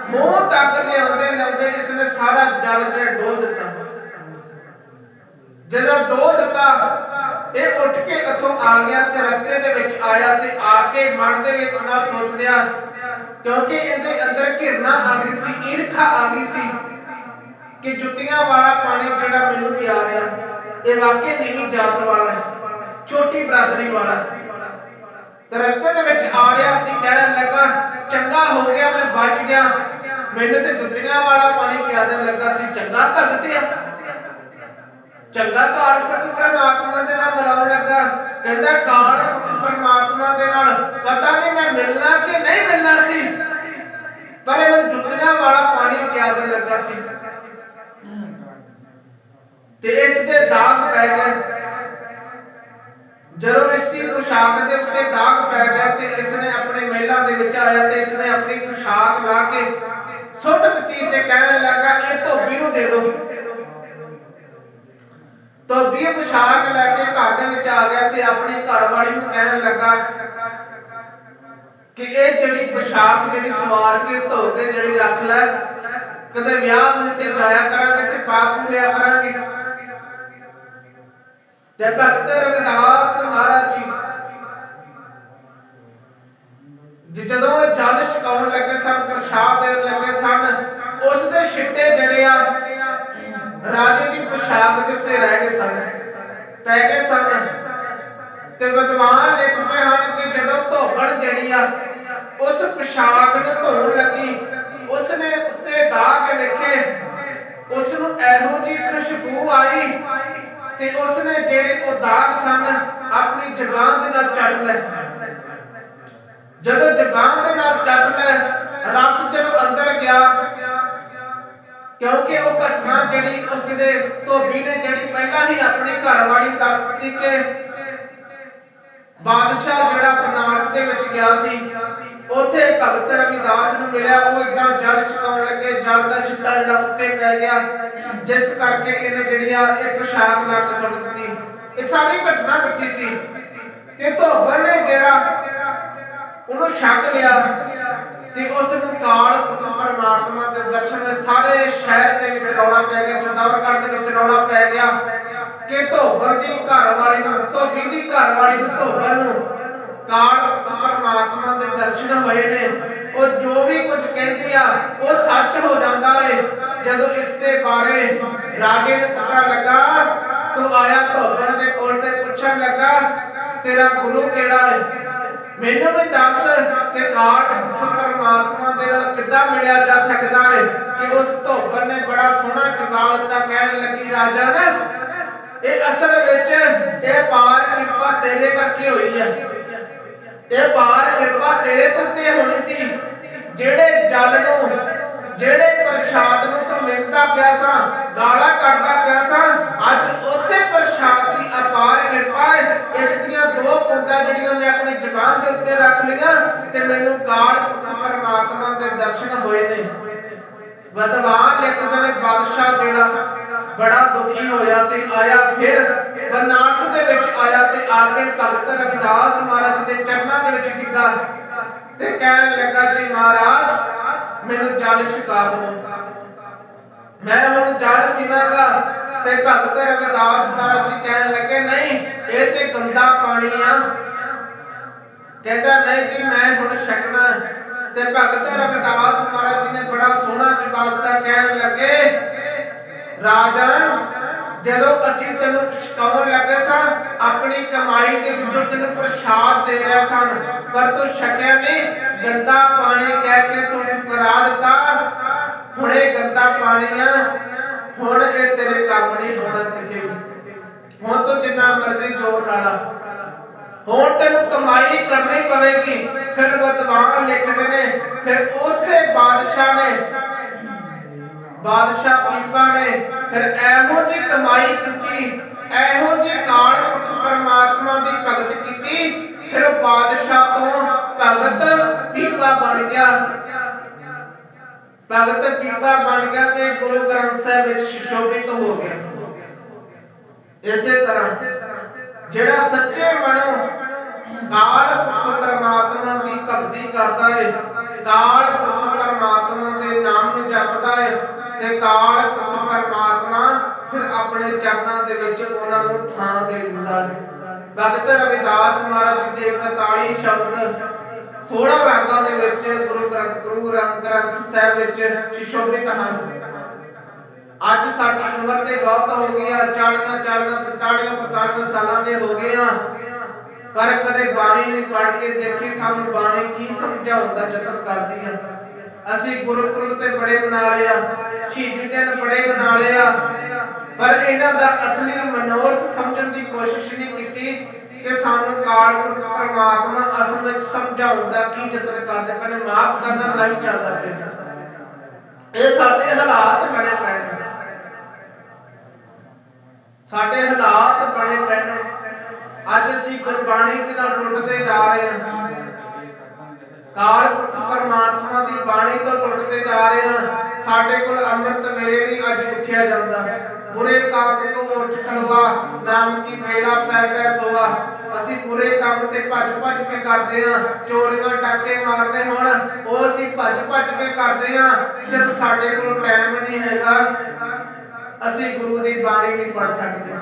ਮੂੰਹ ਤੱਕ ਲਿਆਉਂਦੇ ਲਿਆਉਂਦੇ ਇਸ ਨੇ ਸਾਰਾ ਜਲ ਜਿਹੜਾ ਡੋਲ ਦਿੱਤਾ। ਜਦੋਂ ਡੋਲ ਦਿੱਤਾ, ਇਹ ਉੱਠ ਕੇ ਇੱਥੋਂ ਆ ਗਿਆ ਤੇ ਰਸਤੇ ਦੇ ਵਿੱਚ ਆਇਆ ਤੇ ਆ ਕੇ ਮਨ ਦੇ ਵਿੱਚ ਨਾ ਸੋਚ ਰਿਹਾ, ਕਿਉਂਕਿ ਇਹਦੇ ਅੰਦਰ ਘਿਰਨਾ ਆ ਗਈ ਸੀ, ਈਰਖਾ ਆ ਗਈ ਸੀ। ਕਿ ਜੁੱਤੀਆਂ ਵਾਲਾ ਪਾਣੀ ਜਿਹੜਾ ਮੈਨੂੰ ਪਿਆ ਰਿਹਾ, ਇਹ ਵਾਕਈ ਨੀਵੀਂ ਜਾਤ ਵਾਲਾ ਹੈ, ਛੋਟੀ ਬਰਾਦਰੀ ਵਾਲਾ ਤੇ ਰਸਤੇ ਦੇ ਵਿੱਚ ਆ ਰਿਹਾ ਸੀ, ਕਹਿਣ ਲੱਗਾ, ਚੰਗਾ ਹੋ ਗਿਆ, ਮੈਂ ਬਚ ਗਿਆ। ਮੈਨੂੰ ਤੇ ਜੁੱਤੀਆਂ ਵਾਲਾ ਪਾਣੀ ਪਿਆ ਲੱਗਾ ਸੀ, ਚੰਗਾ ਭਗਤ ਆ। ਚੰਗਾ ਕਾਲ ਪੁਰਖ ਪਰਮਾਤਮਾ ਦੇ ਨਾਲ ਮਿਲਾਉਣ ਲੱਗਾ। ਕਹਿੰਦਾ, ਕਾਲ ਪੁਰਖ ਪਰਮਾਤਮਾ ਦੇ ਨਾਲ, ਪਤਾ ਨਹੀਂ ਮੈਂ ਮਿਲਣਾ ਕਿ ਨਹੀਂ ਮਿਲਣਾ ਸੀ? ਪਰ ਇਹ ਮੈਨੂੰ ਜੁੱਤੀਆਂ ਵਾਲਾ ਪਾਣੀ ਪਿਆ ਦੇਣ ਲੱਗਾ ਸੀ। ਤੇ ਇਸ ਦੇ ਦਾਗ ਪੈ ਗਏ। ਜਦੋਂ ਇਸ ਦੀ ਪੁਸ਼ਾਕ ਦੇ ਉੱਤੇ ਦਾਗ ਪੈ ਗਿਆ ਤੇ ਇਸ ਨੇ ਆਪਣੇ ਮਹਿਲਾ ਦੇ ਵਿੱਚ ਆਇਆ ਤੇ ਇਸ ਨੇ ਆਪਣੀ ਪੁਸ਼ਾਕ ਲਾ ਕੇ ਸੁੱਟ ਦਿੱਤੀ ਤੇ ਕਹਿਣ ਲੱਗਾ, ਇਹ ਧੋਬੀ ਨੂੰ ਦੇ ਦਿਓ ਧੋਬੀ ਪੁਸ਼ਾਕ ਲੈ ਕੇ ਘਰ ਦੇ ਵਿੱਚ ਆ ਗਿਆ ਤੇ ਆਪਣੀ ਘਰਵਾਲੀ ਨੂੰ ਕਹਿਣ ਲੱਗਾ ਕਿ ਇਹ ਜਿਹੜੀ ਪੁਸ਼ਾਕ, ਜਿਹੜੀ ਸਵਾਰ ਕੇ ਧੋ ਕੇ ਜਿਹੜੀ ਰੱਖ ਲੈ, ਕਦੇ ਵਿਆਹ ਤੇ ਜਾਇਆ ਕਰਾਂਗੇ ਤੇ ਪਾਪ ਨੂੰ ਲਿਆ ਕਰਾਂਗੇ। ਤੇ ਭਗਤ ਰਵਿਦਾਸ ਮਹਾਰਾਜ ਜੀ। ਜਦੋਂ ਇਹ ਜਲ ਛਕਾਉਣ ਲੱਗੇ ਸਨ, ਪ੍ਰਸ਼ਾਦ ਦੇਣ ਲੱਗੇ ਸਨ, ਉਸ ਦੇ ਛਿੱਟੇ ਜਿਹੜੇ ਆ, ਰਾਜੇ ਦੀ ਪੁਸ਼ਾਕ ਦੇ ਉੱਤੇ ਰਹਿ ਗਏ ਸਨ, ਪੈ ਗਏ ਸਨ। ਤੇ ਵਿਦਵਾਨ ਲਿਖਦੇ ਹਨ ਕਿ ਜਦੋਂ ਧੋਬਣ ਜਿਹੜੀ ਆ, ਉਸ ਪੁਸ਼ਾਕ ਨੂੰ ਧੋਣ ਲੱਗੀ ਉਸ ਨੇ ਉੱਤੇ ਦਾਗ ਵੇਖੇ ਉਸ ਨੂੰ ਇਹੋ ਜੀ ਖੁਸ਼ਬੂ ਆਈ ਤੇ ਉਸਨੇ ਜਿਹੜੇ ਉਹ ਦਾਗ ਸਨ, ਆਪਣੀ ਜ਼ਬਾਨ ਦੇ ਨਾਲ ਚੱਟ ਲਏ। ਜਦੋਂ ਜ਼ਬਾਨ ਦੇ ਨਾਲ ਚੱਟ ਲਏ, ਰਸ ਜਦੋਂ ਅੰਦਰ ਗਿਆ, ਕਿਉਂਕਿ ਉਹ ਘਟਨਾ ਜਿਹੜੀ ਉਸ ਦੇ ਧੋਬੀ ਨੇ ਜਿਹੜੀ ਪਹਿਲਾਂ ਹੀ ਆਪਣੀ ਘਰਵਾਲੀ ਦੱਸ ਦਿੱਤੀ ਕਿ ਬਾਦਸ਼ਾਹ ਜਿਹੜਾ ਬਨਾਰਸ ਦੇ ਵਿੱਚ ਗਿਆ ਸੀ ਉਥੇ ਭਗਤ ਰਵਿਦਾਸ ਨੂੰ ਮਿਲਿਆ, ਉਹ ਇਦਾਂ ਜਲ ਛਕਾਉਣ ਲੱਗੇ, ਜਲ ਦਾ ਛਿੱਟਾ ਜਿਹੜਾ ਉੱਤੇ ਪੈ ਗਿਆ, ਜਿਸ ਕਰਕੇ ਇਹਨੇ ਜਿਹੜੀਆਂ ਇਹ ਪੋਸ਼ਾਕ ਲਾ ਸੁੱਟ ਦਿੱਤੀ। ਇਹ ਸਾਰੀ ਘਟਨਾ ਦੱਸੀ ਸੀ। ਤੇ ਧੋਬਰ ਨੇ ਜਿਹੜਾ ਉਹਨੂੰ ਛੱਕ ਲਿਆ ਤੇ ਉਸ ਨੂੰ ਕਾਲ ਪੁੱਤ ਪਰਮਾਤਮਾ ਦੇ ਦਰਸ਼ਨ ਸਾਰੇ ਸ਼ਹਿਰ ਦੇ ਵਿੱਚ ਰੌਲਾ ਪੈ ਗਿਆ ਚੰਦੌਰਗੜ੍ਹ ਦੇ ਵਿੱਚ ਰੌਲਾ ਪੈ ਗਿਆ। ਕਿ ਧੋਬਰ ਦੀ ਘਰ ਵਾਲੀ ਨੂੰ, ਧੋਬੀ ਦੀ ਘਰ ਵਾਲੀ ਨੂੰ ਧੋਬਰ ਨੂੰ ਕਾਲ ਪੁਰਖ ਪਰਮਾਤਮਾ ਦੇ ਦਰਸ਼ਨ ਹੋਏ ਨੇ। ਉਹ ਜੋ ਵੀ ਕੁਝ ਕਹਿੰਦੇ ਆ, ਉਹ ਸੱਚ ਹੋ ਜਾਂਦਾ ਏ। ਜਦੋਂ ਇਸ ਦੇ ਬਾਰੇ ਰਾਜੇ ਨੂੰ ਪਤਾ ਲੱਗਾ, ਤੋ ਆਇਆ ਧੋਬਨ ਦੇ ਕੋਲ ਤੇ ਪੁੱਛਣ ਲੱਗਾ, ਤੇਰਾ ਗੁਰੂ ਕਿਹੜਾ ਹੈ ਮੈਨੂੰ ਵੀ ਦੱਸ ਕਿ ਕਾਲ ਪੁਰਖ ਪਰਮਾਤਮਾ ਦੇ ਨਾਲ ਕਿੱਦਾਂ ਮਿਲਿਆ ਜਾ ਸਕਦਾ ਹੈ ਕਿ ਉਸ ਧੋਬਰ ਨੇ ਬੜਾ ਸੋਹਣਾ ਜਵਾਬ ਦਿੱਤਾ, ਕਹਿਣ ਲੱਗੀ, ਰਾਜਾ ਨਾ, ਇਹ ਅਸਲ ਵਿੱਚ ਇਹ ਪਾਰ ਕਿਰਪਾ ਤੇਰੇ ਕਰਕੇ ਹੋਈ ਹੈ ਇਹ ਪਾਰ ਕਿਰਪਾ ਤੇਰੇ ਤੋਂ ਤੇ ਹੋਣੀ ਸੀ। ਜਿਹੜੇ ਜਲ ਨੂੰ, ਜਿਹੜੇ ਪ੍ਰਸ਼ਾਦ ਨੂੰ ਤੂੰ ਨਿੰਦਦਾ ਪਿਆ ਸਾਂ ਗਾਲਾਂ ਕੱਢਦਾ ਪਿਆ ਸਾਂ, ਅੱਜ ਉਸੇ ਪ੍ਰਸ਼ਾਦ ਦੀ ਅਪਾਰ ਕਿਰਪਾ ਹੈ। ਇਸ ਦੀਆਂ ਦੋ ਬੂੰਦਾਂ ਜਿਹੜੀਆਂ ਮੈਂ ਆਪਣੀ ਜ਼ੁਬਾਨ ਦੇ ਉੱਤੇ ਰੱਖ ਲਈਆਂ ਤੇ ਮੈਨੂੰ ਗਾਲ ਪੁਰਖ ਪਰਮਾਤਮਾ ਦੇ ਦਰਸ਼ਨ ਹੋਏ ਨੇ। ਵਿਦਵਾਨ ਲਿਖਦੇ ਨੇ, ਬਾਦਸ਼ਾਹ ਜਿਹੜਾ ਬੜਾ ਦੁਖੀ ਹੋਇਆ ਤੇ ਆਇਆ, ਫਿਰ ਬਨਾਰਸ ਦੇ ਵਿੱਚ ਆਇਆ ਤੇ ਆ ਕੇ ਭਗਤ ਰਵਿਦਾਸ ਮਹਾਰਾਜ ਦੇ ਚਰਨਾਂ ਦੇ ਵਿੱਚ ਡਿੱਗਾ ਤੇ ਕਹਿਣ ਲੱਗਾ ਜੀ ਮਹਾਰਾਜ, ਮੈਨੂੰ ਜਲ ਛਕਾ ਦਿਓ। ਮੈਂ ਹੁਣ ਜਲ ਪੀਵਾਂਗਾ ਤੇ ਭਗਤ ਰਵਿਦਾਸ ਮਹਾਰਾਜ ਜੀ ਕਹਿਣ ਲੱਗੇ, ਨਹੀਂ, ਇਹ ਤੇ ਗੰਦਾ ਪਾਣੀ ਆ। ਕਹਿੰਦਾ, ਨਹੀਂ ਜੀ, ਮੈਂ ਹੁਣ ਛਕਣਾ ਤੇ ਭਗਤ ਰਵਿਦਾਸ ਮਹਾਰਾਜ ਜੀ ਨੇ ਬੜਾ ਸੋਹਣਾ ਜਵਾਬ ਦਿੱਤਾ, ਕਹਿਣ ਲੱਗੇ, ਰਾਜਨ ਜਦੋਂ ਅਸੀਂ ਤੈਨੂੰ ਛਕਾਉਣ ਲੱਗੇ ਸਾਂ, ਆਪਣੀ ਕਮਾਈ ਦੇ ਵਿੱਚੋਂ ਤੈਨੂੰ ਪ੍ਰਸ਼ਾਦ ਦੇ ਰਿਹਾ ਸਨ ਪਰ ਤੂੰ ਛਕਿਆ ਨਹੀਂ, ਗੰਦਾ ਪਾਣੀ ਕਹਿ ਕੇ ਤੂੰ ਠੁਕਰਾ ਦਿੱਤਾ। ਹੁਣੇ ਗੰਦਾ ਪਾਣੀ ਆ, ਹੁਣ ਇਹ ਤੇਰੇ ਕੰਮ ਨਹੀਂ ਆਉਣਾ ਕਿਤੇ ਵੀ। ਹੁਣ ਤੂੰ ਜਿੰਨਾ ਮਰਜ਼ੀ ਜ਼ੋਰ ਲਾਲਾ ਹੁਣ ਤੈਨੂੰ ਕਮਾਈ ਕਰਨੀ ਪਵੇਗੀ, ਫਿਰ ਵਿਦਵਾਨ ਲਿਖਦੇ ਨੇ, ਫਿਰ ਉਸੇ ਬਾਦਸ਼ਾਹ ਨੇ ਬਾਦਸ਼ਾਹ ਪੀਪਾ ਨੇ ਫਿਰ ਇਹੋ ਜੀ ਕਮਾਈ ਕੀਤੀ, ਇਹੋ ਜੀ ਕਾਲ ਪੁਰਖ ਪਰਮਾਤਮਾ ਦੀ ਭਗਤ ਕੀਤੀ, ਫਿਰ ਉਹ ਬਾਦਸ਼ਾਹ ਤੋਂ ਭਗਤ ਪੀਪਾ ਬਣ ਗਿਆ। ਭਗਤ ਪੀਪਾ ਬਣ ਗਿਆ ਤੇ ਗੁਰੂ ਗ੍ਰੰਥ ਸਾਹਿਬ ਵਿੱਚ ਸ਼ੋਭਿਤ ਹੋ ਗਿਆ। ਇਸੇ ਤਰ੍ਹਾਂ ਜਿਹੜਾ ਸੱਚੇ ਮਨੋਂ ਕਾਲ ਪੁਰਖ ਪਰਮਾਤਮਾ ਦੀ ਭਗਤੀ ਕਰਦਾ ਹੈ ਕਾਲ ਪੁਰਖ ਪਰਮਾਤਮਾ ਦੇ ਨਾਮ ਨੂੰ ਜਪਦਾ ਹੈ ਤੇ ਕਾਲ ਪੁਰਖ ਪਰਮਾਤਮਾ ਫਿਰ ਆਪਣੇ ਚਰਨਾਂ ਦੇ ਵਿੱਚ ਉਹਨਾਂ ਨੂੰ ਥਾਂ ਦੇ ਦਿੰਦਾ ਭਗਤ ਰਵਿਦਾਸ ਮਹਾਰਾਜ ਦੇ 41 ਸ਼ਬਦ 16 ਰਾਗਾਂ ਦੇ ਵਿੱਚ ਗੁਰੂ ਗੁਰੂ ਗ੍ਰੰਥ ਸਾਹਿਬ ਵਿੱਚ ਸ਼ਿਸ਼ੋਭਿਤ ਹਨ। ਅੱਜ ਸਾਡੀ ਉਮਰ ਤੇ ਬਹੁਤ ਹੋ ਗਈ ਆ 40 40 45 45 ਸਾਲਾਂ ਦੇ ਹੋ ਗਏ ਆ। ਪਰ ਕਦੇ ਬਾਣੀ ਨਹੀਂ ਪੜ੍ਹ ਕੇ ਦੇਖੀ, ਸਾਨੂੰ ਬਾਣੀ ਕੀ ਸਮਝਾਉਣ ਦਾ ਯਤਨ ਕਰਦੀ ਆ। ਅਸੀਂ ਗੁਰਪੁਰਬ ਤੇ ਬੜੇ ਮਨਾ ਆ, ਸ਼ਹੀਦੀ ਦਿਨ ਬੜੇ ਮਨਾ ਆ। ਪਰ ਇਹਨਾਂ ਦਾ ਅਸਲੀ ਮਨੋਰਥ ਸਮਝਣ ਦੀ ਕੋਸ਼ਿਸ਼ ਨਹੀਂ ਕੀਤੀ ਕਿ ਸਾਨੂੰ ਕਾਲ ਪਰਮਾਤਮਾ ਅਸਲ ਵਿੱਚ ਸਮਝਾਉਣ ਦਾ ਕੀ ਯਤਨ ਕਰਦੇ ਪਏ ਮਾਫ ਕਰਨਾ ਲਾਈਵ ਚੱਲਦਾ ਪਿਆ। ਇਹ ਸਾਡੇ ਹਾਲਾਤ ਬਣੇ ਪਏ ਨੇ। ਸਾਡੇ ਹਾਲਾਤ ਬਣੇ ਪਏ ਨੇ। ਅੱਜ ਅਸੀਂ ਗੁਰਬਾਣੀ ਦੇ ਨਾਲ ਟੁੱਟਦੇ ਜਾ ਰਹੇ ਹਾਂ। ਕਾਲ ਪੁਰਖ ਪਰਮਾਤਮਾ ਦੀ ਬਾਣੀ ਤੋਂ ਟੁੱਟਦੇ ਜਾ ਰਹੇ ਹਾਂ। ਸਾਡੇ ਕੋਲ ਅੰਮ੍ਰਿਤ ਵੇਲੇ ਨਹੀਂ ਅੱਜ ਉੱਠਿਆ ਜਾਂਦਾ। ਬੁਰੇ ਕੰਮ ਤੋਂ ਉੱਠ ਖਲਵਾ ਨਾਮ ਕੀ ਮੇਰਾ ਪੈ ਪੈ ਸੋਆ। ਅਸੀਂ ਬੁਰੇ ਕੰਮ ਤੇ ਭੱਜ ਭੱਜ ਕੇ ਕਰਦੇ ਹਾਂ। ਚੋਰੀਆਂ ਟਾਕੇ ਮਾਰਨੇ ਹੁਣ, ਉਹ ਅਸੀਂ ਭੱਜ ਭੱਜ ਕੇ ਕਰਦੇ ਹਾਂ। ਸਿਰਫ ਸਾਡੇ ਕੋਲ ਟਾਈਮ ਨਹੀਂ ਹੈਗਾ। ਅਸੀਂ ਗੁਰੂ ਦੀ ਬਾਣੀ ਨਹੀਂ ਪੜ ਸਕਦੇ।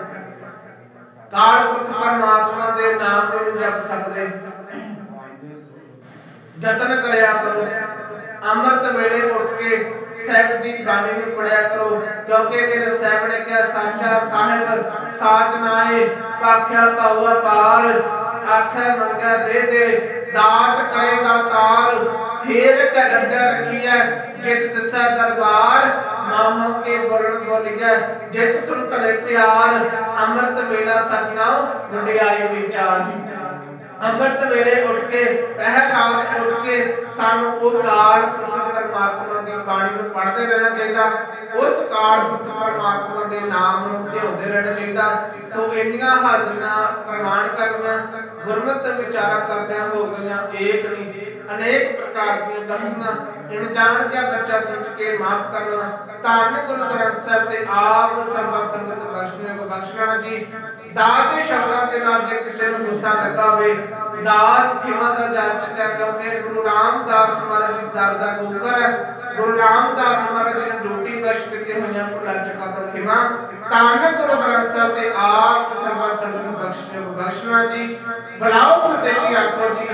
ਕਾਲ ਪੁਰਖ ਪਰਮਾਤਮਾ ਦੇ ਨਾਮ ਨੂੰ ਜਪ ਸਕਦੇ। ਯਤਨ ਕਰਿਆ ਕਰੋ। ਅੰਮ੍ਰਿਤ ਵੇਲੇ ਉੱਠ ਕੇ ਸਾਹਿਬ ਦੀ ਬਾਣੀ ਨੂੰ ਪੜਿਆ ਕਰੋ। ਕਿਉਂਕਿ ਮੇਰੇ ਸਾਹਿਬ ਨੇ ਕਿਹਾ, ਸਾਚਾ ਸਾਹਿਬ, ਸਾਚ ਨਾਹੀ ਪਾਖਿਆ ਪਾਉਆ ਪਾਰ ਆਖੇ ਮੰਗਾ ਦੇ ਦੇ, ਦਾਤ ਕਰੇ ਦਾਤਾਰ ਫੇਰ ਕੇ ਰੱਖੀਐ, ਜਿਤ ਦਿਸੈ ਦਰਬਾਰ, ਮਾਹ ਕੇ ਬੁਰਨ ਬੋਲਿਆ ਜਿਤ ਸੁਣ ਤਰੇ ਪਿਆਰ, ਅੰਮ੍ਰਿਤ ਵੇਲਾ ਸਚਨਾ ਮੁੰਡਿਆਈ ਵਿਚਾਰ ਅੰਮ੍ਰਿਤ ਵੇਲੇ ਉੱਠ ਕੇ, ਪਹਿਰ ਰਾਤ ਉੱਠ ਕੇ ਸਾਨੂੰ ਉਹ ਕਾਲ ਪੁਰਖ ਪਰਮਾਤਮਾ ਦੀ ਬਾਣੀ ਨੂੰ ਪੜ੍ਹਦੇ ਰਹਿਣਾ ਚਾਹੀਦਾ। ਉਸ ਕਾਲ ਪੁਰਖ ਪਰਮਾਤਮਾ ਦੇ ਨਾਮ ਨੂੰ ਧਿਆਉਂਦੇ ਰਹਿਣਾ ਚਾਹੀਦਾ। ਸੋ ਇੰਨੀਆਂ ਹਾਜ਼ਰੀਆਂ ਪ੍ਰਮਾਣ ਕਰਨੀਆਂ, ਗੁਰਮਤਿ ਵਿਚਾਰਾ ਕਰਦਿਆਂ ਹੋ ਗਈਆਂ, ਏਕ ਨਹੀਂ। ਅਨੇਕ ਪ੍ਰਕਾਰ ਦੀਆਂ ਗਲਤੀਆਂ ਇਨ ਜਾਂ ਬੱਚਾ ਸਮਝ ਕੇ ਮਾਫ ਕਰਨਾ। ਧੰਨ ਗੁਰੂ ਗ੍ਰੰਥ ਸਾਹਿਬ ਤੇ ਆਪ ਸਰਬ ਸੰਗਤ ਬਖਸ਼ਣੇ ਕੋ ਬਖਸ਼ ਜੀ। ਦਾਤ ਦੇ ਸ਼ਬਦਾਂ ਦੇ ਨਾਲ ਜੇ ਕਿਸੇ ਨੂੰ ਗੁੱਸਾ ਲੱਗਾ ਹੋਵੇ ਦਾਸ ਖਿਮਾ ਦਾ ਜਾਚਕ ਹੈ ਕਿਉਂਕਿ ਗੁਰੂ ਰਾਮਦਾਸ ਮਹਾਰਾਜ ਜੀ ਦਰ ਦਾ ਕੋਕਰ ਹੈ। ਗੁਰੂ ਰਾਮਦਾਸ ਮਹਾਰਾਜ ਨੇ ਡਿਊਟੀ ਬਖਸ਼ ਕੀਤੀ ਹੋਈਆਂ ਭੁੱਲਾਂ ਚੁਕਾ ਤੋਂ ਖਿਮਾ। ਧੰਨ ਗੁਰੂ ਗ੍ਰੰਥ ਸਾਹਿਬ ਤੇ ਆਪ ਸਰਬ ਸੰਗਤ ਬਖਸ਼ਣੇ ਬਖਸ਼ਣਾ ਜੀ। ਬਲਾਓ ਫਤਿਹ ਜੀ, ਆਖੋ ਜੀ,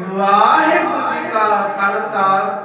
ਵਾਹਿਗੁਰੂ ਜੀ ਕਾ ਖਾਲਸਾ